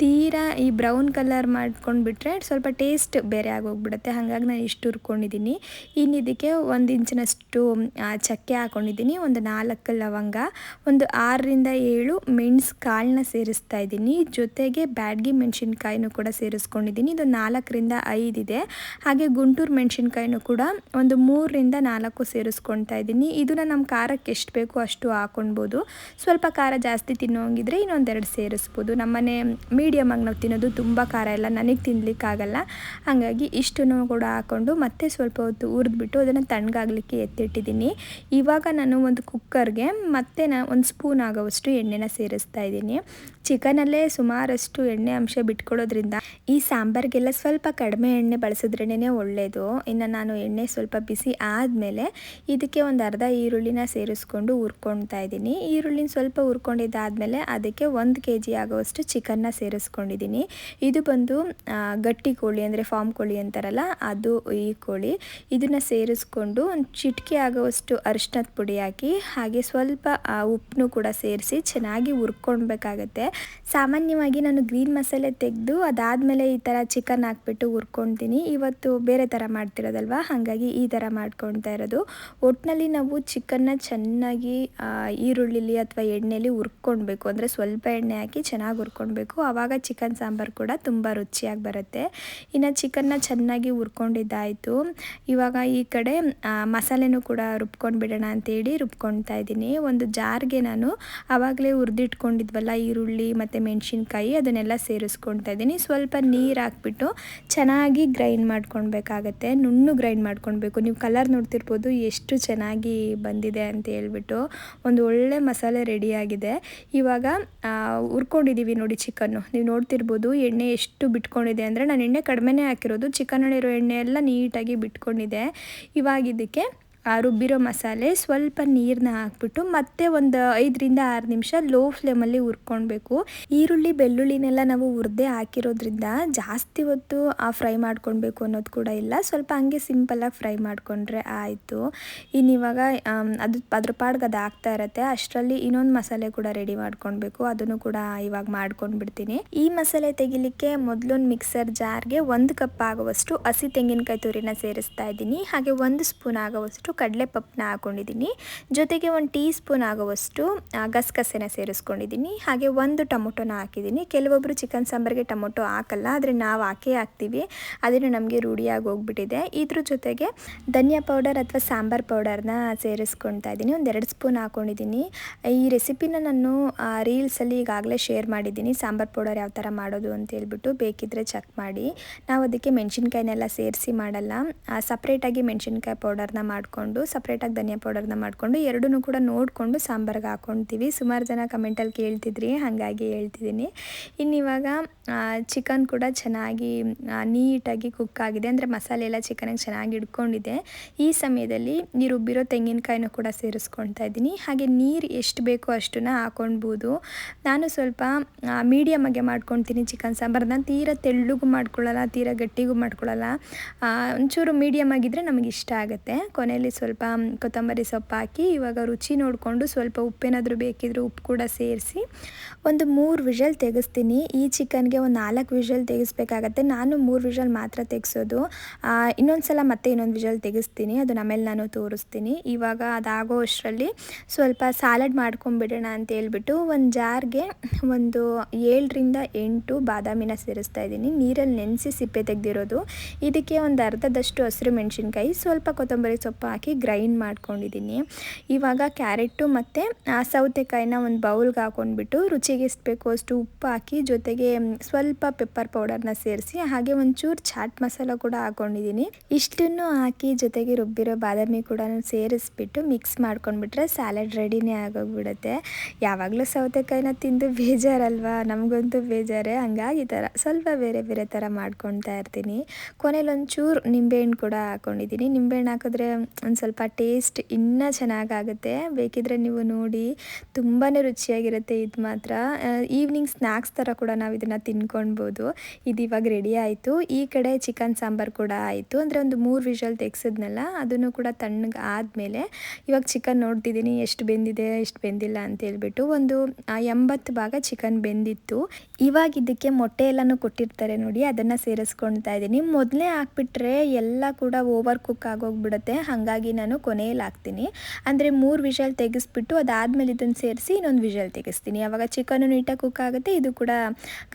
ತೀರಾ ಈ ಬ್ರೌನ್ ಕಲರ್ ಮಾಡ್ಕೊಂಡ್ಬಿಟ್ರೆ ಸ್ವಲ್ಪ ಟೇಸ್ಟ್ ಬೇರೆ ಆಗೋಗ್ಬಿಡುತ್ತೆ. ಹಾಗಾಗಿ ನಾನು ಇಷ್ಟು ಹುರ್ಕೊಂಡಿದ್ದೀನಿ ಇನ್ನು ಇದಕ್ಕೆ ಒಂದು ಇಂಚಿನಷ್ಟು ಚಕ್ಕೆ ಹಾಕ್ಕೊಂಡಿದ್ದೀನಿ ಒಂದು ನಾಲ್ಕು ಲವಂಗ, ಒಂದು ಆರರಿಂದ ಏಳು ಮೆಣ್ಸು ಕಾಳನ್ನ ಸೇರಿಸ್ತಾ ಇದ್ದೀನಿ ಜೊತೆಗೆ ಬ್ಯಾಡ್ಗಿ ಮೆಣಸಿನ್ಕಾಯಿನೂ ಕೂಡ ಸೇರಿಸ್ಕೊಂಡಿದ್ದೀನಿ ಇದು ನಾಲ್ಕರಿಂದ ಇದೆ. ಹಾಗೆ ಗುಂಟೂರು ಮೆಣಸಿನ್ಕಾಯಿನೂ ಕೂಡ ಒಂದು ಮೂರರಿಂದ ನಾಲ್ಕು ಸೇರಿಸ್ಕೊಳ್ತಾ ಇದ್ದೀನಿ. ಇದನ್ನು ನಮ್ಮ ಖಾರಕ್ಕೆ ಎಷ್ಟು ಬೇಕೋ ಅಷ್ಟು ಹಾಕೊಳ್ಬೋದು. ಸ್ವಲ್ಪ ಖಾರ ಜಾಸ್ತಿ ತಿನ್ನೋಂಗಿದ್ರೆ ಇನ್ನೊಂದೆರಡು ಸೇರಿಸ್ಬೋದು. ನಮ್ಮನೆ ಮೀಡಿಯಮ್ ಆಗಿ ನಾವು ತಿನ್ನೋದು ತುಂಬ ಖಾರ ಎಲ್ಲ ನನಗೆ ತಿನ್ನಲಿಕ್ಕಾಗಲ್ಲ ಹಾಗಾಗಿ ಇಷ್ಟನ್ನು ಕೂಡ ಹಾಕ್ಕೊಂಡು ಮತ್ತೆ ಸ್ವಲ್ಪ ಹೊತ್ತು ಹುರಿದ್ಬಿಟ್ಟು ಅದನ್ನು ತಣ್ಣಗಾಗಲಿಕ್ಕೆ ಎತ್ತಿಟ್ಟಿದ್ದೀನಿ. ಇವಾಗ ನಾನು ಒಂದು ಕುಕ್ಕರ್ಗೆ ಮತ್ತೆ ನಾ ಒಂದು ಸ್ಪೂನ್ ಆಗೋವಷ್ಟು ಎಣ್ಣೆನ ಸೇರಿಸ್ತಾ ಇದ್ದೀನಿ. ಚಿಕನಲ್ಲೇ ಸುಮಾರಷ್ಟು ಎಣ್ಣೆ ಅಂಶ ಬಿಟ್ಕೊಳ್ಳೋದ್ರಿಂದ ಈ ಸಾಂಬಾರಿಗೆಲ್ಲ ಸ್ವಲ್ಪ ಕಡಿಮೆ ಎಣ್ಣೆ ಬಳಸಿದ್ರೇ ಒಳ್ಳೆಯದು ಇನ್ನು ನಾನು ಎಣ್ಣೆ ಸ್ವಲ್ಪ ಬಿಸಿ ಆದಮೇಲೆ ಇದಕ್ಕೆ ಒಂದು ಅರ್ಧ ಈರುಳ್ಳಿನ ಸೇರಿಸ್ಕೊಂಡು ಹುರ್ಕೊಳ್ತಾ ಇದ್ದೀನಿ. ಈರುಳ್ಳಿನ ಸ್ವಲ್ಪ ಹುರ್ಕೊಂಡಿದ್ದಾದಮೇಲೆ ಅದಕ್ಕೆ ಒಂದು ಕೆ ಜಿ ಆಗೋವಷ್ಟು ಚಿಕನ್ನ ಸೇರಿಸ್ಕೊಂಡಿದ್ದೀನಿ. ಇದು ಬಂದು ಗಟ್ಟಿ ಕೋಳಿ ಅಂದರೆ ಫಾರ್ಮ್ ಕೋಳಿ ಅಂತಾರಲ್ಲ, ಅದು ಈ ಕೋಳಿ. ಇದನ್ನು ಸೇರಿಸ್ಕೊಂಡು ಒಂದು ಚಿಟಿಕೆ ಆಗೋವಷ್ಟು ಅರಿಶಿನದ ಪುಡಿ ಹಾಕಿ, ಹಾಗೆ ಸ್ವಲ್ಪ ಉಪ್ಪನ್ನು ಕೂಡ ಸೇರಿಸಿ ಚೆನ್ನಾಗಿ ಹುರ್ಕೊಳ್ಬೇಕಾಗತ್ತೆ. ಸಾಮಾನ್ಯವಾಗಿ ನಾನು ಗ್ರೀನ್ ಮಸಾಲೆ ತೆಗೆದು ಅದಾದಮೇಲೆ ಈ ಥರ ಚಿಕನ್ ಹಾಕ್ಬಿಟ್ಟು ಹುರ್ಕೊತೀನಿ. ಇವತ್ತು ಬೇರೆ ಥರ ಮಾಡ್ತಿರೋದಲ್ವ? ಹಾಗಾಗಿ ಈ ಥರ ಮಾಡ್ಕೊಳ್ತಾ ಇರೋದು. ಒಟ್ಟಿನಲ್ಲಿ ನಾವು ಚಿಕನ್ನ ಚೆನ್ನಾಗಿ ಈರುಳ್ಳಿಲಿ ಅಥವಾ ಎಣ್ಣೆಲಿ ಹುರ್ಕೊಳ್ಬೇಕು. ಅಂದರೆ ಸ್ವಲ್ಪ ಎಣ್ಣೆ ಹಾಕಿ ಚೆನ್ನಾಗಿ ಹುರ್ಕೊಳ್ಬೇಕು. ಆವಾಗ ಚಿಕನ್ ಸಾಂಬಾರು ಕೂಡ ತುಂಬ ರುಚಿಯಾಗಿ ಬರುತ್ತೆ. ಇನ್ನು ಚಿಕನ್ನ ಚೆನ್ನಾಗಿ ಹುರ್ಕೊಂಡಿದ್ದಾಯಿತು. ಇವಾಗ ಈ ಕಡೆ ಮಸಾಲೆನೂ ಕೂಡ ರುಬ್ಕೊಂಡು ಬಿಡೋಣ ಅಂತೇಳಿ ರುಬ್ಕೊಳ್ತಾ ಇದ್ದೀನಿ. ಒಂದು ಜಾರ್ಗೆ ನಾನು ಆವಾಗಲೇ ಹುರಿದಿಟ್ಕೊಂಡಿದ್ವಲ್ಲ ಈರುಳ್ಳಿ ಮತ್ತು ಮೆಣಸಿನ್ಕಾಯಿ ಅದನ್ನೆಲ್ಲ ಸೇರಿಸ್ಕೊಳ್ತಾ ಇದ್ದೀನಿ. ಸ್ವಲ್ಪ ನೀರು ಹಾಕ್ಬಿಟ್ಟು ಚೆನ್ನಾಗಿ ಗ್ರೈಂಡ್ ಮಾಡ್ಕೊಳ್ಬೇಕಾಗತ್ತೆ, ನುಣ್ಣು ಗ್ರೈಂಡ್ ಮಾಡ್ಕೊಳ್ಬೇಕು. ನೀವು ಕಲರ್ ನೋಡ್ತಿರ್ಬೋದು, ಎಷ್ಟು ಚೆನ್ನಾಗಿ ಬಂದಿದೆ ಅಂತ ಹೇಳ್ಬಿಟ್ಟು ಒಂದು ಒಳ್ಳೆ ಮಸಾಲೆ ರೆಡಿಯಾಗಿದೆ ಇವಾಗ ಹುರ್ಕೊಂಡಿದ್ದೀವಿ ನೋಡಿ ಚಿಕನ್ನು. ನೀವು ನೋಡ್ತಿರ್ಬೋದು, ಎಣ್ಣೆ ಎಷ್ಟು ಬಿಟ್ಕೊಂಡಿದೆ ಅಂದರೆ, ನಾನು ಎಣ್ಣೆ ಕಡಿಮೆನೇ ಹಾಕಿರೋದು, ಚಿಕನಲ್ಲಿರೋ ಎಣ್ಣೆ ಎಲ್ಲ ನೀಟಾಗಿ ಬಿಟ್ಕೊಂಡಿದೆ. ಇವಾಗ ಇದಕ್ಕೆ ಆ ರುಬ್ಬಿರೋ ಮಸಾಲೆ, ಸ್ವಲ್ಪ ನೀರನ್ನ ಹಾಕ್ಬಿಟ್ಟು ಮತ್ತೆ ಒಂದು ಐದರಿಂದ ಆರು ನಿಮಿಷ ಲೋ ಫ್ಲೇಮಲ್ಲಿ ಹುರ್ಕೊಳ್ಬೇಕು ಈರುಳ್ಳಿ, ಬೆಳ್ಳುಳ್ಳಿನೆಲ್ಲ ನಾವು ಹುರಿದೇ ಹಾಕಿರೋದ್ರಿಂದ ಜಾಸ್ತಿ ಹೊತ್ತು ಫ್ರೈ ಮಾಡ್ಕೊಳ್ಬೇಕು ಅನ್ನೋದು ಕೂಡ ಇಲ್ಲ. ಸ್ವಲ್ಪ ಹಂಗೆ ಸಿಂಪಲಾಗಿ ಫ್ರೈ ಮಾಡಿಕೊಂಡ್ರೆ ಆಯಿತು. ಇನ್ನು ಇವಾಗ ಅದು ಅದ್ರ ಪಾಡ್ಗೆ ಅದು ಆಗ್ತಾ ಇರತ್ತೆ. ಅಷ್ಟರಲ್ಲಿ ಇನ್ನೊಂದು ಮಸಾಲೆ ಕೂಡ ರೆಡಿ ಮಾಡ್ಕೊಳ್ಬೇಕು ಅದನ್ನು ಕೂಡ ಇವಾಗ ಮಾಡ್ಕೊಂಡ್ಬಿಡ್ತೀನಿ. ಈ ಮಸಾಲೆ ತೆಗಿಲಿಕ್ಕೆ ಮೊದಲೊಂದು ಮಿಕ್ಸರ್ ಜಾರ್ಗೆ ಒಂದು ಕಪ್ ಆಗುವಷ್ಟು ಹಸಿ ತೆಂಗಿನಕಾಯಿ ತುರಿನ ಸೇರಿಸ್ತಾ ಇದ್ದೀನಿ. ಹಾಗೆ ಒಂದು ಸ್ಪೂನ್ ಆಗುವಷ್ಟು ಕಡಲೆ ಪಪ್ಪನ್ನ ಹಾಕೊಂಡಿದ್ದೀನಿ. ಜೊತೆಗೆ ಒಂದು ಟೀ ಸ್ಪೂನ್ ಆಗುವಷ್ಟು ಗಸಗಸೆನ ಸೇರಿಸ್ಕೊಂಡಿದ್ದೀನಿ. ಹಾಗೆ ಒಂದು ಟೊಮೊಟೊನ ಹಾಕಿದ್ದೀನಿ. ಕೆಲವೊಬ್ಬರು ಚಿಕನ್ ಸಾಂಬಾರಿಗೆ ಟೊಮೊಟೊ ಹಾಕಲ್ಲ, ಆದರೆ ನಾವು ಹಾಕೇ ಹಾಕ್ತೀವಿ. ಅದನ್ನು ನಮಗೆ ರೂಢಿಯಾಗಿ ಹೋಗ್ಬಿಟ್ಟಿದೆ. ಇದ್ರ ಜೊತೆಗೆ ಧನಿಯಾ ಪೌಡರ್ ಅಥವಾ ಸಾಂಬಾರ್ ಪೌಡರ್ನ ಸೇರಿಸ್ಕೊಳ್ತಾ ಇದ್ದೀನಿ. ಒಂದು ಎರಡು ಸ್ಪೂನ್ ಹಾಕ್ಕೊಂಡಿದ್ದೀನಿ ಈ ರೆಸಿಪಿನ ನಾನು ರೀಲ್ಸಲ್ಲಿ ಈಗಾಗಲೇ ಶೇರ್ ಮಾಡಿದ್ದೀನಿ. ಸಾಂಬಾರ್ ಪೌಡರ್ ಯಾವ ಥರ ಮಾಡೋದು ಅಂತ ಹೇಳ್ಬಿಟ್ಟು ಬೇಕಿದ್ದರೆ ಚೆಕ್ ಮಾಡಿ. ನಾವು ಅದಕ್ಕೆ ಮೆಣಸಿನ್ಕಾಯಿನೆಲ್ಲ ಸೇರಿಸಿ ಮಾಡಲ್ಲ. ಸಪ್ರೇಟಾಗಿ ಮೆಣಸಿನ್ಕಾಯಿ ಪೌಡರ್ನ ಮಾಡಿಕೊಂಡು ಸಪ್ರೇಟಾಗಿ ಧನಿಯಾ ಪೌಡರ್ನ ಮಾಡಿಕೊಂಡು ಎರಡೂ ಕೂಡ ನೋಡಿಕೊಂಡು ಸಾಂಬಾರ್ಗೆ ಹಾಕ್ಕೊಳ್ತೀವಿ ಸುಮಾರು ಜನ ಕಮೆಂಟಲ್ಲಿ ಕೇಳ್ತಿದ್ರಿ, ಹಾಗಾಗಿ ಹೇಳ್ತಿದ್ದೀನಿ. ಇನ್ನಿವಾಗ ಚಿಕನ್ ಕೂಡ ಚೆನ್ನಾಗಿ ನೀಟಾಗಿ ಕುಕ್ ಆಗಿದೆ. ಅಂದರೆ ಮಸಾಲೆ ಎಲ್ಲ ಚಿಕನಿಗೆ ಚೆನ್ನಾಗಿ ಹಿಡ್ಕೊಂಡಿದೆ. ಈ ಸಮಯದಲ್ಲಿ ನೀರು ರುಬ್ಬಿರೋ ತೆಂಗಿನಕಾಯಿನೂ ಕೂಡ ಸೇರಿಸ್ಕೊಳ್ತಾ ಇದ್ದೀನಿ. ಹಾಗೆ ನೀರು ಎಷ್ಟು ಬೇಕೋ ಅಷ್ಟನ್ನು ಹಾಕೊಳ್ಬೋದು ನಾನು ಸ್ವಲ್ಪ ಮೀಡಿಯಮ್ ಆಗಿ ಮಾಡ್ಕೊಳ್ತೀನಿ ಚಿಕನ್ ಸಾಂಬಾರ್. ನಾನು ತೀರಾ ತೆಳ್ಳಗೂ ಮಾಡ್ಕೊಳ್ಳಲ್ಲ ತೀರಾ ಗಟ್ಟಿಗೂ ಮಾಡ್ಕೊಳ್ಳಲ್ಲ ಒಂಚೂರು ಮೀಡಿಯಮ್ ಆಗಿದ್ದರೆ ನಮಗೆ ಇಷ್ಟ ಆಗುತ್ತೆ. ಕೊನೆಯಲ್ಲಿ ಸ್ವಲ್ಪ ಕೊತ್ತಂಬರಿ ಸೊಪ್ಪು ಹಾಕಿ ಇವಾಗ ರುಚಿ ನೋಡಿಕೊಂಡು ಸ್ವಲ್ಪ ಉಪ್ಪೇನಾದರೂ ಬೇಕಿದ್ರೆ ಉಪ್ಪು ಕೂಡ ಸೇರಿಸಿ ಒಂದು ಮೂರು ವಿಷಲ್ ತೆಗೆಸ್ತೀನಿ. ಈ ಚಿಕನ್ಗೆ ಒಂದು ನಾಲ್ಕು ವಿಷಲ್ ತೆಗೆಸ್ಬೇಕಾಗತ್ತೆ. ನಾನು ಮೂರು ವಿಷಲ್ ಮಾತ್ರ ತೆಗೆಸೋದು. ಇನ್ನೊಂದು ಸಲ ಮತ್ತೆ ಇನ್ನೊಂದು ವಿಷಲ್ ತೆಗೆಸ್ತೀನಿ. ಅದನ್ನ ಆಮೇಲೆ ನಾನು ತೋರಿಸ್ತೀನಿ. ಇವಾಗ ಅದಾಗೋ ಅಷ್ಟರಲ್ಲಿ ಸ್ವಲ್ಪ ಸ್ಯಾಲಡ್ ಮಾಡ್ಕೊಂಬಿಡೋಣ ಅಂತ ಹೇಳ್ಬಿಟ್ಟು ಒಂದು ಜಾರ್ಗೆ ಒಂದು ಏಳರಿಂದ ಎಂಟು ಬಾದಾಮಿನ ಸೇರಿಸ್ತಾ ಇದ್ದೀನಿ. ನೀರಲ್ಲಿ ನೆನೆಸಿ ಸಿಪ್ಪೆ ತೆಗೆದಿರೋದು. ಇದಕ್ಕೆ ಒಂದು ಅರ್ಧದಷ್ಟು ಹಸಿರು ಮೆಣಸಿನ್ಕಾಯಿ, ಸ್ವಲ್ಪ ಕೊತ್ತಂಬರಿ ಸೊಪ್ಪು ಹಾಕಿ ಹಾಕಿ ಗ್ರೈಂಡ್ ಮಾಡ್ಕೊಂಡಿದ್ದೀನಿ. ಇವಾಗ ಕ್ಯಾರೆಟು ಮತ್ತು ಸೌತೆಕಾಯಿನ ಒಂದು ಬೌಲ್ಗೆ ಹಾಕೊಂಡ್ಬಿಟ್ಟು ರುಚಿಗೆ ಎಷ್ಟು ಬೇಕೋ ಅಷ್ಟು ಉಪ್ಪು ಹಾಕಿ ಜೊತೆಗೆ ಸ್ವಲ್ಪ ಪೆಪ್ಪರ್ ಪೌಡರ್ನ ಸೇರಿಸಿ, ಹಾಗೆ ಒಂಚೂರು ಚಾಟ್ ಮಸಾಲ ಕೂಡ ಹಾಕೊಂಡಿದ್ದೀನಿ. ಇಷ್ಟನ್ನು ಹಾಕಿ ಜೊತೆಗೆ ರುಬ್ಬಿರೋ ಬಾದಾಮಿ ಕೂಡ ಸೇರಿಸ್ಬಿಟ್ಟು ಮಿಕ್ಸ್ ಮಾಡ್ಕೊಂಡ್ಬಿಟ್ರೆ ಸ್ಯಾಲಡ್ ರೆಡಿನೇ ಆಗೋಗ್ಬಿಡುತ್ತೆ. ಯಾವಾಗಲೂ ಸೌತೆಕಾಯಿನ ತಿಂದು ಬೇಜಾರಲ್ವಾ? ನಮಗಂತೂ ಬೇಜಾರೇ. ಹಂಗಾಗಿ ಈ ಥರ ಸ್ವಲ್ಪ ಬೇರೆ ಬೇರೆ ಥರ ಮಾಡ್ಕೊತಾ ಇರ್ತೀನಿ. ಕೊನೆಯಲ್ಲಿ ಒಂಚೂರು ನಿಂಬೆಹಣ್ಣು ಕೂಡ ಹಾಕ್ಕೊಂಡಿದ್ದೀನಿ ನಿಂಬೆಹಣ್ಣು ಹಾಕಿದ್ರೆ ಒಂದು ಸ್ವಲ್ಪ ಟೇಸ್ಟ್ ಇನ್ನೂ ಚೆನ್ನಾಗಾಗುತ್ತೆ. ಬೇಕಿದ್ರೆ ನೀವು ನೋಡಿ ತುಂಬಾ ರುಚಿಯಾಗಿರುತ್ತೆ ಇದು ಮಾತ್ರ. ಈವ್ನಿಂಗ್ ಸ್ನ್ಯಾಕ್ಸ್ ಥರ ಕೂಡ ನಾವು ಇದನ್ನು ತಿನ್ಕೊಳ್ಬೋದು. ಇದು ಇವಾಗ ರೆಡಿ ಆಯಿತು. ಈ ಕಡೆ ಚಿಕನ್ ಸಾಂಬಾರು ಕೂಡ ಆಯಿತು. ಅಂದರೆ ಒಂದು ಮೂರು ವಿಷಲ್ ತೆಗ್ಸಿದ್ನಲ್ಲ, ಅದನ್ನು ಕೂಡ ತಣ್ಣಗೆ ಆದಮೇಲೆ ಇವಾಗ ಚಿಕನ್ ನೋಡ್ತಿದ್ದೀನಿ. ಎಷ್ಟು ಬೆಂದಿದೆ, ಎಷ್ಟು ಬೆಂದಿಲ್ಲ ಅಂತ ಹೇಳ್ಬಿಟ್ಟು ಒಂದು ಎಂಬತ್ತು ಭಾಗ ಚಿಕನ್ ಬೆಂದಿತ್ತು. ಇವಾಗ ಇದಕ್ಕೆ ಮೊಟ್ಟೆ ಎಲ್ಲನೂ ಕೊಟ್ಟಿರ್ತಾರೆ ನೋಡಿ, ಅದನ್ನು ಸೇರಿಸ್ಕೊಳ್ತಾ ಇದ್ದೀನಿ. ಮೊದಲೇ ಹಾಕ್ಬಿಟ್ರೆ ಎಲ್ಲ ಕೂಡ ಓವರ್ ಕುಕ್ ಆಗೋಗ್ಬಿಡುತ್ತೆ. ಹಾಗಾಗಿ ನಾನು ಕೊನೆಯಲ್ಲಿ ಹಾಕ್ತೀನಿ. ಅಂದರೆ ಮೂರು ವಿಷಲ್ ತೆಗೆಸ್ಬಿಟ್ಟು ಅದಾದಮೇಲೆ ಇದನ್ನು ಸೇರಿಸಿ ಇನ್ನೊಂದು ವಿಷಲ್ ತೆಗೆಸ್ತೀನಿ. ಆವಾಗ ಚಿಕನು ನೀಟಾಗಿ ಕುಕ್ ಆಗುತ್ತೆ, ಇದು ಕೂಡ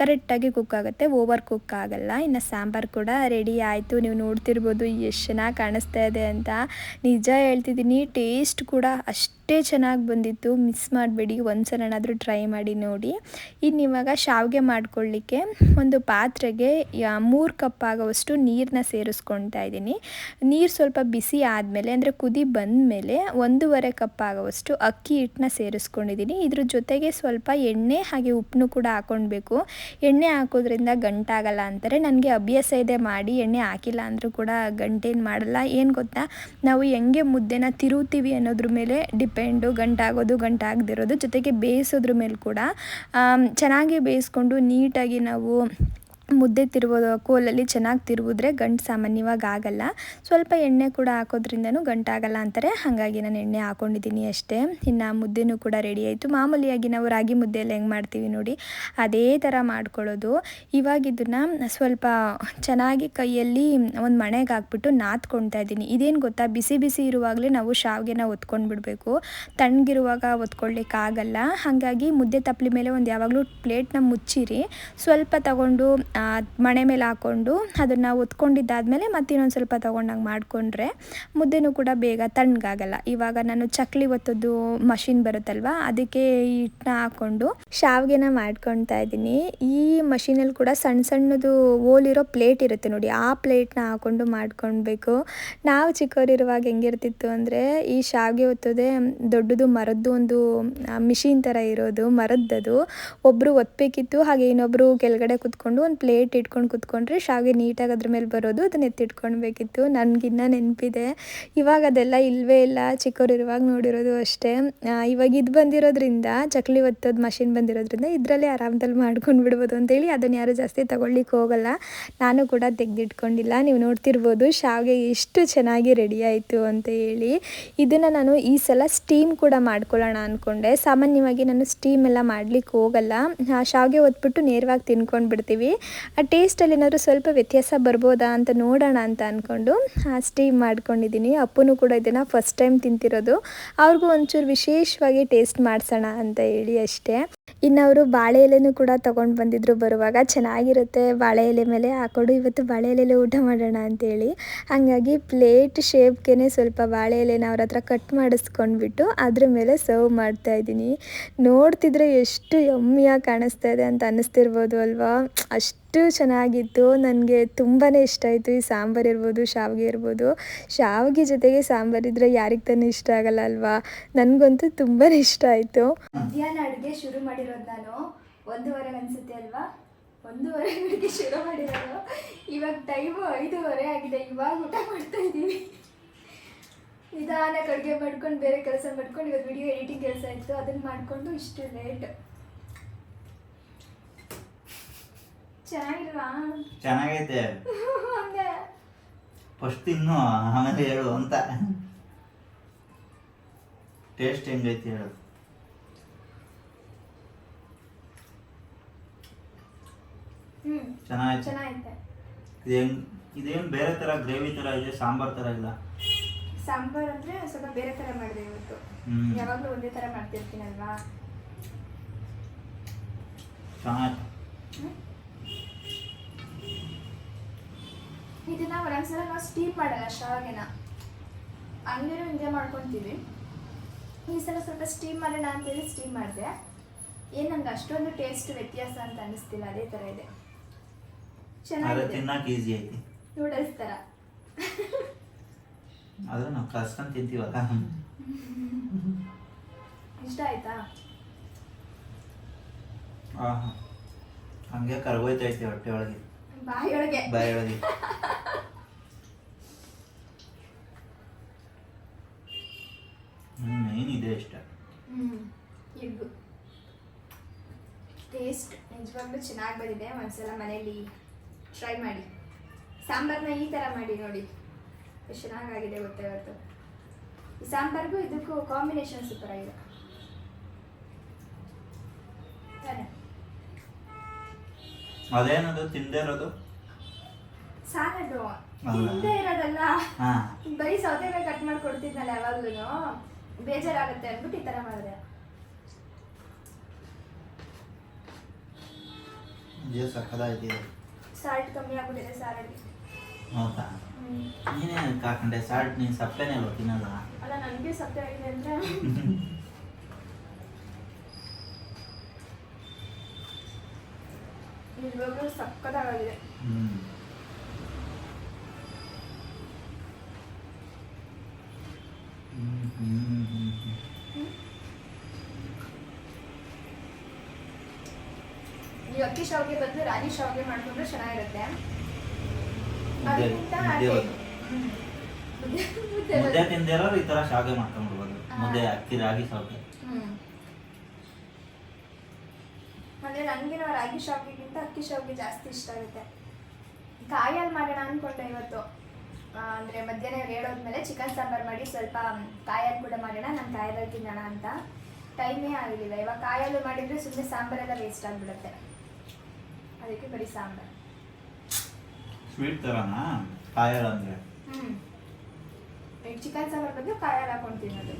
ಕರೆಕ್ಟಾಗಿ ಕುಕ್ ಆಗುತ್ತೆ. ಓವರ್ ಕುಕ್ ಆಗಲ್ಲ. ಇನ್ನು ಸಾಂಬಾರು ಕೂಡ ರೆಡಿ ಆಯಿತು. ನೀವು ನೋಡ್ತಿರ್ಬೋದು, ಎಷ್ಟು ಚೆನ್ನಾಗಿ ಕಾಣಿಸ್ತಾ ಇದೆ ಅಂತ. ನಿಜ ಹೇಳ್ತಿದ್ದೀನಿ ಟೇಸ್ಟ್ ಕೂಡ ಅಷ್ಟೇ ಚೆನ್ನಾಗಿ ಬಂದಿತ್ತು ಮಿಸ್ ಮಾಡಬೇಡಿ, ಒಂದ್ಸಲನಾದರೂ ಟ್ರೈ ಮಾಡಿ ನೋಡಿ. ಇನ್ನು ಇವಾಗ ಶಾವಿಗೆ ಮಾಡ್ಕೊಳ್ಳಿಕ್ಕೆ ಒಂದು ಪಾತ್ರೆಗೆ ಮೂರು ಕಪ್ ಆಗೋವಷ್ಟು ನೀರನ್ನ ಸೇರಿಸ್ಕೊಳ್ತಾ ಇದ್ದೀನಿ. ನೀರು ಸ್ವಲ್ಪ ಬಿಸಿ ಆದಮೇಲೆ, ಅಂದರೆ ಕುದಿ ಬಂದಮೇಲೆ ಒಂದೂವರೆ ಕಪ್ ಆಗೋವಷ್ಟು ಅಕ್ಕಿ ಹಿಟ್ಟನ್ನ ಸೇರಿಸ್ಕೊಂಡಿದ್ದೀನಿ. ಇದ್ರ ಜೊತೆಗೆ ಸ್ವಲ್ಪ ಎಣ್ಣೆ ಹಾಗೆ ಉಪ್ಪನ್ನು ಕೂಡ ಹಾಕ್ಕೊಳ್ಬೇಕು. ಎಣ್ಣೆ ಹಾಕೋದ್ರಿಂದ ಗಂಟಾಗಲ್ಲ ಅಂತಾರೆ. ನನಗೆ ಅಭ್ಯಾಸ ಇದೆ ಮಾಡಿ ಎಣ್ಣೆ ಹಾಕಿಲ್ಲ ಅಂದರೂ ಕೂಡ ಗಂಟೇನು ಮಾಡಲ್ಲ. ಏನು ಗೊತ್ತಾ? ನಾವು ಹೆಂಗೆ ಮುದ್ದೆನ ತಿರುತ್ತೀವಿ ಅನ್ನೋದ್ರ ಮೇಲೆ ಡಿಪೆಂಡು ಗಂಟಾಗೋದು ಗಂಟಾಗದಿರೋದು ಜೊತೆಗೆ ಬೇಯಿಸೋದ್ರ ಮೇಲೆ ಕೂಡ ಚೆನ್ನಾಗಿ ಬೇಯಿಸ್ಕೊಂಡು ನೀಟಾಗಿ ನಾವು ಮುದ್ದೆ ತಿರುವುದು, ಕೋಲಲ್ಲಿ ಚೆನ್ನಾಗಿ ತಿರುವಿದ್ರೆ ಗಂಟು ಸಾಮಾನ್ಯವಾಗಿ ಆಗಲ್ಲ. ಸ್ವಲ್ಪ ಎಣ್ಣೆ ಕೂಡ ಹಾಕೋದ್ರಿಂದನೂ ಗಂಟಾಗಲ್ಲ ಅಂತಾರೆ. ಹಾಗಾಗಿ ನಾನು ಎಣ್ಣೆ ಹಾಕೊಂಡಿದ್ದೀನಿ ಅಷ್ಟೇ. ಇನ್ನು ಮುದ್ದೆನೂ ಕೂಡ ರೆಡಿ ಆಯಿತು. ಮಾಮೂಲಿಯಾಗಿ ನಾವು ರಾಗಿ ಮುದ್ದೆಯಲ್ಲಿ ಹೆಂಗೆ ಮಾಡ್ತೀವಿ ನೋಡಿ, ಅದೇ ಥರ ಮಾಡ್ಕೊಳ್ಳೋದು. ಇವಾಗ ಇದನ್ನು ಸ್ವಲ್ಪ ಚೆನ್ನಾಗಿ ಕೈಯಲ್ಲಿ ಒಂದು ಮಣೆಗೆ ಹಾಕ್ಬಿಟ್ಟು ನಾದ್ಕೊಳ್ತಾ ಇದ್ದೀನಿ. ಇದೇನು ಗೊತ್ತಾ? ಬಿಸಿ ಬಿಸಿ ಇರುವಾಗಲೇ ನಾವು ಶಾವಿಗೆನ ಒತ್ಕೊಂಡು ಬಿಡಬೇಕು ತಣ್ಣಗಿರುವಾಗ ಒತ್ಕೊಳ್ಳಿಕ್ಕಾಗಲ್ಲ ಹಾಗಾಗಿ ಮುದ್ದೆ ತಪ್ಪಲಿ ಮೇಲೆ ಒಂದು ಯಾವಾಗಲೂ ಪ್ಲೇಟ್ನ ಮುಚ್ಚಿರಿ. ಸ್ವಲ್ಪ ತಗೊಂಡು ಮಣೆ ಮೇಲೆ ಹಾಕ್ಕೊಂಡು ಅದನ್ನು ಒತ್ಕೊಂಡಿದ್ದಾದಮೇಲೆ ಮತ್ತೆ ಇನ್ನೊಂದು ಸ್ವಲ್ಪ ತೊಗೊಂಡಂಗೆ ಮಾಡಿಕೊಂಡ್ರೆ ಮುದ್ದೆನೂ ಕೂಡ ಬೇಗ ತಣ್ಣಗಾಗಲ್ಲ. ಇವಾಗ ನಾನು ಚಕ್ಲಿ ಒತ್ತೋದು ಮಷಿನ್ ಬರುತ್ತಲ್ವ, ಅದಕ್ಕೆ ಹಿಟ್ಟನ್ನ ಹಾಕ್ಕೊಂಡು ಶಾವಿಗೆನ ಮಾಡ್ಕೊಳ್ತಾ ಇದ್ದೀನಿ. ಈ ಮಷೀನಲ್ಲಿ ಕೂಡ ಸಣ್ಣ ಸಣ್ಣದು ಓಲಿರೋ ಪ್ಲೇಟ್ ಇರುತ್ತೆ ನೋಡಿ, ಆ ಪ್ಲೇಟ್ನ ಹಾಕ್ಕೊಂಡು ಮಾಡ್ಕೊಳ್ಬೇಕು ನಾವು ಚಿಕ್ಕವರಿರುವಾಗ ಹೆಂಗಿರ್ತಿತ್ತು ಅಂದರೆ ಈ ಶಾವಿಗೆ ಒತ್ತೋದೇ ದೊಡ್ಡದು ಮರದ್ದು ಒಂದು ಮಿಷಿನ್ ಥರ ಇರೋದು, ಮರದ್ದದು. ಒಬ್ಬರು ಒತ್ತಬೇಕಿತ್ತು ಹಾಗೆ ಇನ್ನೊಬ್ಬರು ಕೆಳಗಡೆ ಕುತ್ಕೊಂಡು ಒಂದು ಪ್ಲೇಟ್ ಇಟ್ಕೊಂಡು ಕುತ್ಕೊಂಡ್ರೆ ಶಾವಿಗೆ ನೀಟಾಗಿ ಅದ್ರ ಮೇಲೆ ಬರೋದು, ಅದನ್ನ ಎತ್ತಿಟ್ಕೊಳ್ಬೇಕಿತ್ತು. ನನಗಿನ್ನ ನೆನಪಿದೆ. ಇವಾಗ ಅದೆಲ್ಲ ಇಲ್ಲವೇ ಇಲ್ಲ. ಚಿಕ್ಕವರಿರುವಾಗ ನೋಡಿರೋದು ಅಷ್ಟೇ. ಇವಾಗ ಇದು ಬಂದಿರೋದ್ರಿಂದ, ಚಕ್ಲಿ ಒತ್ತೋದು ಮಷಿನ್ ಬಂದಿರೋದ್ರಿಂದ ಇದರಲ್ಲೇ ಆರಾಮದಲ್ಲಿ ಮಾಡ್ಕೊಂಡು ಬಿಡ್ಬೋದು ಅಂತೇಳಿ ಅದನ್ನು ಯಾರು ಜಾಸ್ತಿ ತಗೊಳ್ಳಿಕ್ಕೆ ಹೋಗಲ್ಲ. ನಾನು ಕೂಡ ತೆಗೆದಿಟ್ಕೊಂಡಿಲ್ಲ. ನೀವು ನೋಡ್ತಿರ್ಬೋದು, ಶಾವಿಗೆ ಎಷ್ಟು ಚೆನ್ನಾಗಿ ರೆಡಿ ಆಯಿತು ಅಂತ ಹೇಳಿ. ಇದನ್ನು ನಾನು ಈ ಸಲ ಸ್ಟೀಮ್ ಕೂಡ ಮಾಡ್ಕೊಳ್ಳೋಣ ಅಂದ್ಕೊಂಡೆ ಸಾಮಾನ್ಯವಾಗಿ ನಾನು ಸ್ಟೀಮ್ ಎಲ್ಲ ಮಾಡ್ಲಿಕ್ಕೆ ಹೋಗಲ್ಲ. ಶಾವಿಗೆ ಒತ್ಬಿಟ್ಟು ನೇರವಾಗಿ ತಿನ್ಕೊಂಡು ಬಿಡ್ತೀವಿ ಆ ಟೇಸ್ಟಲ್ಲಿ ಏನಾದರೂ ಸ್ವಲ್ಪ ವ್ಯತ್ಯಾಸ ಬರ್ಬೋದಾ ಅಂತ ನೋಡೋಣ ಅಂತ ಅಂದ್ಕೊಂಡು ಸ್ಟೀಮ್ ಮಾಡ್ಕೊಂಡಿದ್ದೀನಿ. ಅಪ್ಪನೂ ಕೂಡ ಇದನ್ನು ಫಸ್ಟ್ ಟೈಮ್ ತಿಂತಿರೋದು. ಅವ್ರಿಗೂ ಒಂಚೂರು ವಿಶೇಷವಾಗಿ ಟೇಸ್ಟ್ ಮಾಡಿಸೋಣ ಅಂತ ಹೇಳಿ ಅಷ್ಟೇ. ಇನ್ನು ಅವರು ಬಾಳೆ ಎಲೆನೂ ಕೂಡ ತೊಗೊಂಡು ಬಂದಿದ್ರು ಬರುವಾಗ. ಚೆನ್ನಾಗಿರುತ್ತೆ ಬಾಳೆ ಎಲೆ ಮೇಲೆ ಹಾಕೊಂಡು ಇವತ್ತು ಬಾಳೆ ಎಲೆಲೆ ಊಟ ಮಾಡೋಣ ಅಂತೇಳಿ ಹಾಗಾಗಿ ಪ್ಲೇಟ್ ಶೇಪ್ಗೆ ಸ್ವಲ್ಪ ಬಾಳೆ ಎಲೆನ ಅವ್ರ ಹತ್ರ ಕಟ್ ಮಾಡಿಸ್ಕೊಂಡ್ಬಿಟ್ಟು ಅದ್ರ ಮೇಲೆ ಸರ್ವ್ ಮಾಡ್ತಾ ಇದ್ದೀನಿ. ನೋಡ್ತಿದ್ರೆ ಎಷ್ಟು ಯಮ್ಮಿಯಾಗಿ ಕಾಣಿಸ್ತಾ ಇದೆ ಅಂತ ಅನ್ನಿಸ್ತಿರ್ಬೋದು ಅಲ್ವಾ? ಅಷ್ಟು ಚೆನ್ನಾಗಿತ್ತು. ನನಗೆ ತುಂಬಾ ಇಷ್ಟ ಆಯಿತು. ಈ ಸಾಂಬಾರು ಇರ್ಬೋದು, ಶಾವಿಗೆ ಇರ್ಬೋದು. ಶಾವಿಗೆ ಜೊತೆಗೆ ಸಾಂಬಾರಿದ್ರೆ ಯಾರಿಗೆ ತಾನೇ ಇಷ್ಟ ಆಗಲ್ಲ ಅಲ್ವಾ? ನನಗಂತೂ ತುಂಬಾ ಇಷ್ಟ ಆಯಿತು. ಮಧ್ಯಾಹ್ನ ಅಡುಗೆ ಶುರು ಮಾಡಿರೋದು ನಾನು ಒಂದೂವರೆ ಅನಿಸುತ್ತೆ ಅಲ್ವಾ? ಒಂದೂವರೆ ಅಡುಗೆ ಶುರು ಮಾಡಿರೋದು. ಇವಾಗ ಟೈಮು ಐದೂವರೆ ಆಗಿದೆ. ಇವಾಗ ಊಟ ಮಾಡ್ತಾ ಇದ್ದೀವಿ. ನಿಧಾನಕ್ಕೆ ಅಡುಗೆ ಮಾಡ್ಕೊಂಡು ಬೇರೆ ಕೆಲಸ ಮಾಡ್ಕೊಂಡು ಇವತ್ತು ವಿಡಿಯೋ ಎಡಿಟಿಂಗ್ ಕೆಲಸ ಇತ್ತು. ಅದನ್ನು ಮಾಡಿಕೊಂಡು ಇಷ್ಟು ಲೇಟ್ ಚೆನ್ನಾಗಿಲ್ವಾ? ಚೆನ್ನಾಗೈತೆ. *laughs* ಹಂಗೆ. ಫಸ್ಟ್ ಇನ್ನು ಆಮೇಲೆ ಹೇಳು ಅಂತ. ಟೇಸ್ಟ್ ಹೆಂಗೈತಿ ಹೇಳು. ಹ್ಮ್. ಚೆನ್ನಾಗೈತೆ. ಚೆನ್ನಾಗೈತೆ. ಇದೇನು ಇದೇನು ಬೇರೆ ಥರ ಗ್ರೇವಿ ಥರ ಇದೆ ಸಾಂಬಾರ್ ಥರ ಇಲ್ಲ? ಸಾಂಬಾರ್ ಅಂದರೆ ಸ್ವಲ್ಪ ಬೇರೆ ಥರ ಮಾಡಿದೆ ಇವತ್ತು. ಯಾವಾಗಲೂ ಒಂದೇ ಥರ ಮಾಡ್ತಿರ್ತೀನಲ್ವಾ? ಚೆನ್ನಾಗಿ ಇದನ್ನ ಒಂದೊಂದ್ಸಲ ನಾವು ಸ್ಟೀಮ್ ಮಾಡಲ್ಲ ಶಾವಿಗೆನ ಹಂಗೇನು. ಹಿಂಗೆ ಮಾಡ್ಕೊತೀವಿ. ಈ ಸಲ ಸ್ವಲ್ಪ ಸ್ಟೀಮ್ ಮಾಡೋಣ ಅಂತೇಳಿ ಸ್ಟೀಮ್ ಮಾಡಿದೆ. ಏನು ನಂಗೆ ಅಷ್ಟೊಂದು ಟೇಸ್ಟ್ ವ್ಯತ್ಯಾಸ ಅಂತ ಅನ್ನಿಸ್ತಿಲ್ಲ ಅದೇ ಥರ ಇದೆ. ಚೆನ್ನಾಗಿದೆ. ನೂಡಲ್ಸ್ ಥರ ಆದ್ರೆ ನಾವು ಕಲ್ಸ್ಕೊಂಡು ತಿಂತೀವಲ್ಲ. ಇಷ್ಟ ಆಯ್ತಾ? ಹಾಂ ಹಂಗೆ ಕರ್ಗೋಯ್ತೈತೆ ಹೊಟ್ಟೆ ಒಳಗೆ. ಬಾಯಿಯೊಳಗೆ ಬಾಯಿ ಒಳಗೆ. ಮೇನ್ ಇದೆ ಇಷ್ಟ ಎಗ್ಗು ಟೇಸ್ಟ್ ನಿಜವಾಗ್ಲೂ ಚೆನ್ನಾಗಿ ಬಂದಿದೆ. ಒಂದ್ಸಲ ಮನೇಲಿ ಟ್ರೈ ಮಾಡಿ. ಸಾಂಬಾರನ್ನ ಈ ಥರ ಮಾಡಿ ನೋಡಿ. ಎಷ್ಟು ಚೆನ್ನಾಗಾಗಿದೆ ಗೊತ್ತೇ ಇವತ್ತು ಈ ಸಾಂಬಾರ್ಗೂ ಇದಕ್ಕೂ ಕಾಂಬಿನೇಷನ್ ಸೂಪರ್ ಆಗಿದೆ. ತಾನೆ? ಅದೇನದು? ತಿಂದೇ ಇರೋದು? ಸಾಲಡು? ತಿಂದೇ ಇರೋದಲ್ಲ. ಹಾ. ಬರೀ ಸೌತೆಕಾಯಿ ಕಟ್ ಮಾಡಿ ಕೊಡ್ತಿದ್ನಲ್ಲ ಯಾವಾಗ್ಲೂ ಬೇಜಾರಾಗುತ್ತೆ ಅಂದ್ಬಿಟ್ಟು ಈ ಥರ ಮಾಡಿದೆ. ಇದೇ ಸಕ್ಕದಾಗಿದೆ. ಸಾಲ್ಟ್ ಕಮ್ಮಿ ಆಗ್ಬಿಟ್ಟಿದೆ ಸಾರಲ್ಲಿ ಹೌದಾ? ಹ್ಮ್. ನೀನೇ ಕಾಕೊಂಡೆ? ಸಾಲ್ಟ್ ನೀನು ಸಪ್ಪೆನೇ ಅಲ್ವಾ ತಿನ್ನಲ್ಲ? ಅಲ್ಲ ನನಗೆ ಸಪ್ಪೆ ಆಗಿದೆ ಅಂದ್ರೆ. *laughs* ನಿಜವಾಗ್ಲೂ ಸಕ್ಕತ್ತಾಗಿದೆ. ಈ ಅಕ್ಕಿ ಶಾವಿಗೆ ಬದಲು ರಾಗಿ ಶಾವಿಗೆ ಮಾಡ್ಕೊಂಡ್ರೆ ಚೆನ್ನಾಗಿರುತ್ತೆ. ಮುದ್ದೆ- ಅದಕ್ಕಿಂತ ತಿಂದಿರೋರು ಈ ತರ ಶಾವಿಗೆ ಮಾಡ್ಕೊಂಡ್ಬಿಡ್ಬೋದು. ಮುದ್ದೆ ಅಕ್ಕಿ ರಾಗಿ ಶಾವಿಗೆ ಹ್ಮ್. ಅಂದ್ರೆ ನನಗೆ ನಾವು ರಾಗಿ ಶಾವಿಗೆಗಿಂತ ಅಕ್ಕಿ ಶಾವಿಗೆ ಜಾಸ್ತಿ ಇಷ್ಟ ಆಗುತ್ತೆ. ಕಾಯಲ್ಲಿ ಮಾಡೋಣ ಅಂದ್ಕೊಂಡೆ ಇವತ್ತು. ಅಂದರೆ ಮಧ್ಯಾಹ್ನ ಹೇಳೋದ್ಮೇಲೆ ಚಿಕನ್ ಸಾಂಬಾರು ಮಾಡಿ ಸ್ವಲ್ಪ ಕಾಯಲ್ಲಿ ಕೂಡ ಮಾಡೋಣ ನಾನು ಕಾಯಲ್ಲಿ ತಿನ್ನೋಣ ಅಂತ. ಟೈಮೇ ಆಗಲಿಲ್ಲ ಇವಾಗ ಕಾಯಲ್ಲೂ ಮಾಡಿದ್ರೆ ಸುಮ್ಮನೆ ಸಾಂಬಾರೆಲ್ಲ ವೇಸ್ಟ್ ಆಗಿಬಿಡುತ್ತೆ. ಅದಕ್ಕೆ ಬರೀ ಸಾಂಬಾರು. ಸ್ವೀಟ್ ಕಾಯಲ್ ಅಂದ್ರೆ? ಹ್ಮ್. ಈಗ ಚಿಕನ್ ಸಾಂಬಾರ್ ಬಂದು ಕಾಯಲ್ಲಿ ಹಾಕೊಂಡು ತಿನ್ನೋದು.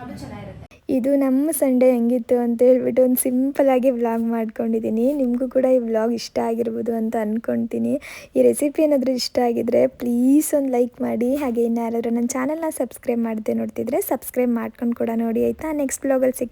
ಅದು ಚೆನ್ನಾಗಿರುತ್ತೆ. ಇದು ನಮ್ಮ ಸಂಡೇ ಹೆಂಗಿತ್ತು ಅಂತ ಹೇಳ್ಬಿಟ್ಟು ಒಂದು ಸಿಂಪಲಾಗಿ ವ್ಲಾಗ್ ಮಾಡ್ಕೊಂಡಿದ್ದೀನಿ. ನಿಮಗೂ ಕೂಡ ಈ ವ್ಲಾಗ್ ಇಷ್ಟ ಆಗಿರ್ಬೋದು ಅಂತ ಅಂದ್ಕೊಳ್ತೀನಿ ಈ ರೆಸಿಪಿ ಏನಾದರೂ ಇಷ್ಟ ಆಗಿದ್ರೆ ಪ್ಲೀಸ್ ಒಂದು ಲೈಕ್ ಮಾಡಿ. ಹಾಗೆ ಇನ್ನು ಯಾರಾದರೂ ನನ್ನ ಚಾನಲ್ನ ಸಬ್ಸ್ಕ್ರೈಬ್ ಮಾಡದೆ ನೋಡ್ತಿದ್ರೆ ಸಬ್ಸ್ಕ್ರೈಬ್ ಮಾಡ್ಕೊಂಡು ಕೂಡ ನೋಡಿ, ಆಯಿತಾ? ನೆಕ್ಸ್ಟ್ ವ್ಲಾಗಲ್ಲಿ ಸಿಕ್